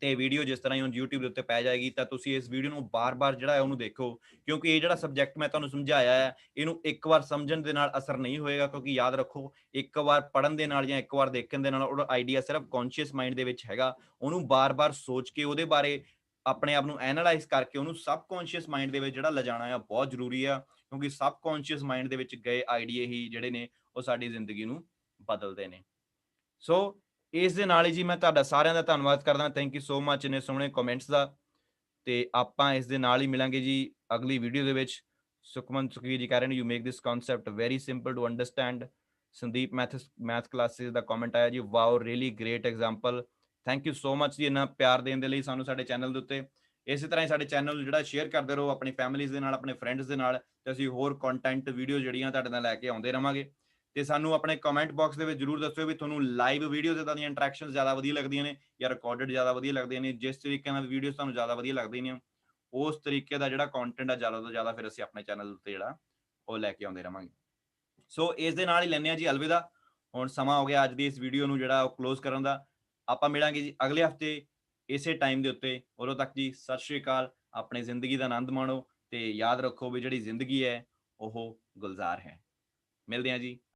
ਤੇ ਵੀਡੀਓ ਜਿਸ ਤਰ੍ਹਾਂ ਹੀ ਹੁਣ YouTube ਦੇ ਉੱਤੇ ਪੈ ਜਾਏਗੀ, ਤਾਂ ਤੁਸੀਂ ਇਸ ਵੀਡੀਓ ਨੂੰ ਬਾਰ-ਬਾਰ ਜਿਹੜਾ ਹੈ ਉਹਨੂੰ ਦੇਖੋ, ਕਿਉਂਕਿ ਇਹ ਜਿਹੜਾ ਸਬਜੈਕਟ ਮੈਂ ਤੁਹਾਨੂੰ ਸਮਝਾਇਆ ਹੈ, ਇਹਨੂੰ ਇੱਕ ਵਾਰ ਸਮਝਣ ਦੇ ਨਾਲ ਅਸਰ ਨਹੀਂ ਹੋਏਗਾ, ਕਿਉਂਕਿ ਯਾਦ ਰੱਖੋ, ਇੱਕ ਵਾਰ ਪੜਨ ਦੇ ਨਾਲ ਜਾਂ ਇੱਕ ਵਾਰ ਦੇਖਣ ਦੇ ਨਾਲ ਉਹਦਾ ਆਈਡੀਆ ਸਿਰਫ ਕੌਨਸ਼ੀਅਸ ਮਾਈਂਡ ਦੇ ਵਿੱਚ ਹੈਗਾ, ਉਹਨੂੰ ਬਾਰ-ਬਾਰ ਸੋਚ ਕੇ ਉਹਦੇ ਬਾਰੇ ਆਪਣੇ ਆਪ ਨੂੰ ਐਨਾਲਾਈਜ਼ ਕਰਕੇ ਉਹਨੂੰ ਸਬਕੌਨਸ਼ੀਅਸ ਮਾਈਂਡ ਦੇ ਵਿੱਚ ਜਿਹੜਾ ਲਿਜਾਣਾ ਆ, ਬਹੁਤ ਜ਼ਰੂਰੀ ਆ, ਕਿਉਂਕਿ ਸਬਕੌਨਸ਼ੀਅਸ ਮਾਈਂਡ ਦੇ ਵਿੱਚ ਗਏ ਆਈਡੀਏ ਹੀ ਜਿਹੜੇ ਨੇ, ਉਹ ਸਾਡੀ ਜ਼ਿੰਦਗੀ ਨੂੰ ਬਦਲਦੇ ਨੇ। ਸੋ ਇਸ ਦੇ ਨਾਲ ਹੀ ਜੀ ਮੈਂ ਤੁਹਾਡਾ ਸਾਰਿਆਂ ਦਾ ਧੰਨਵਾਦ ਕਰਦਾ। ਥੈਂਕ ਯੂ ਸੋ ਮੱਚ ਨੇ ਸੋਹਣੇ ਕਮੈਂਟਸ ਦਾ। ਤੇ ਆਪਾਂ ਇਸ ਦੇ ਨਾਲ ਹੀ ਮਿਲਾਂਗੇ ਜੀ ਅਗਲੀ ਵੀਡੀਓ ਦੇ ਵਿੱਚ। ਸੁਖਮਨ ਸੁਖਵੀਰ ਜੀ ਕਹਿ ਰਹੇ ਨੇ you make this concept very simple to understand Sandeep maths, math classes the comment ਆਇਆ ਜੀ। Wow really great example thank you so much ਜੀ ਇੰਨਾ ਪਿਆਰ ਦੇਣ ਦੇ ਲਈ ਸਾਨੂੰ ਸਾਡੇ ਚੈਨਲ ਦੇ ਉੱਤੇ। ਇਸੇ ਤਰ੍ਹਾਂ ਹੀ ਸਾਡੇ ਚੈਨਲ ਨੂੰ ਜਿਹੜਾ ਸ਼ੇਅਰ ਕਰਦੇ ਰਹੋ, ਆਪਣੀ ਫੈਮਿਲੀਜ਼ ਦੇ ਨਾਲ, ਆਪਣੇ ਫਰੈਂਡਸ ਦੇ ਨਾਲ। ਤੇ ਅਸੀਂ ਹੋਰ ਕੰਟੈਂਟ ਵੀਡੀਓ ਜਿਹੜੀਆਂ ਤੁਹਾਡੇ ਨਾਲ ਲੈ ਕੇ ਆਉਂਦੇ ਰਵਾਂਗੇ। ਤੇ ਸਾਨੂੰ ਆਪਣੇ ਕਮੈਂਟ ਬਾਕਸ ਦੇ ਵਿੱਚ ਜਰੂਰ ਦੱਸਿਓ ਵੀ ਤੁਹਾਨੂੰ ਲਾਈਵ ਵੀਡੀਓਜ਼ ਇਦਾਂ ਦੀਆਂ ਇੰਟਰੈਕਸ਼ਨਸ ਜ਼ਿਆਦਾ ਵਧੀਆ ਲੱਗਦੀਆਂ ਨੇ ਜਾਂ ਰਿਕਾਰਡਡ ਜ਼ਿਆਦਾ ਵਧੀਆ ਲੱਗਦੀਆਂ ਨੇ, ਜਿਸ ਤਰੀਕੇ ਨਾਲ ਵੀਡੀਓਜ਼ ਤੁਹਾਨੂੰ ਜ਼ਿਆਦਾ ਵਧੀਆ ਲੱਗਦੀਆਂ ਨੇ, ਉਸ ਤਰੀਕੇ ਦਾ ਜਿਹੜਾ ਕੰਟੈਂਟ ਆ ਜ਼ਿਆਦਾ ਤੋਂ ਜ਼ਿਆਦਾ ਫਿਰ ਅਸੀਂ ਆਪਣੇ ਚੈਨਲ ਉੱਤੇ ਜਿਹੜਾ ਉਹ ਲੈ ਕੇ ਆਉਂਦੇ ਰਵਾਂਗੇ। ਸੋ ਇਸ ਦੇ ਨਾਲ ਹੀ ਲੈਂਦੇ ਆ ਜੀ ਅਲਵਿਦਾ। ਹੁਣ ਸਮਾਂ ਹੋ ਗਿਆ ਅੱਜ ਦੀ ਇਸ ਵੀਡੀਓ ਨੂੰ ਜਿਹੜਾ ਉਹ ਕਲੋਜ਼ ਕਰਨ ਦਾ। ਆਪਾਂ ਮਿਲਾਂਗੇ ਜੀ ਅਗਲੇ ਹਫ਼ਤੇ ਇਸੇ ਟਾਈਮ ਦੇ ਉੱਤੇ। ਉਦੋਂ ਤੱਕ ਜੀ ਸਤਿ ਸ਼੍ਰੀ ਅਕਾਲ। ਆਪਣੀ ਜ਼ਿੰਦਗੀ ਦਾ ਆਨੰਦ ਮਾਣੋ ਤੇ ਯਾਦ ਰੱਖੋ ਵੀ ਜਿਹੜੀ ਜ਼ਿੰਦਗੀ ਹੈ, ਉਹ ਗੁਲਜ਼ਾਰ ਹੈ। ਮਿਲਦੇ ਹਾਂ ਜੀ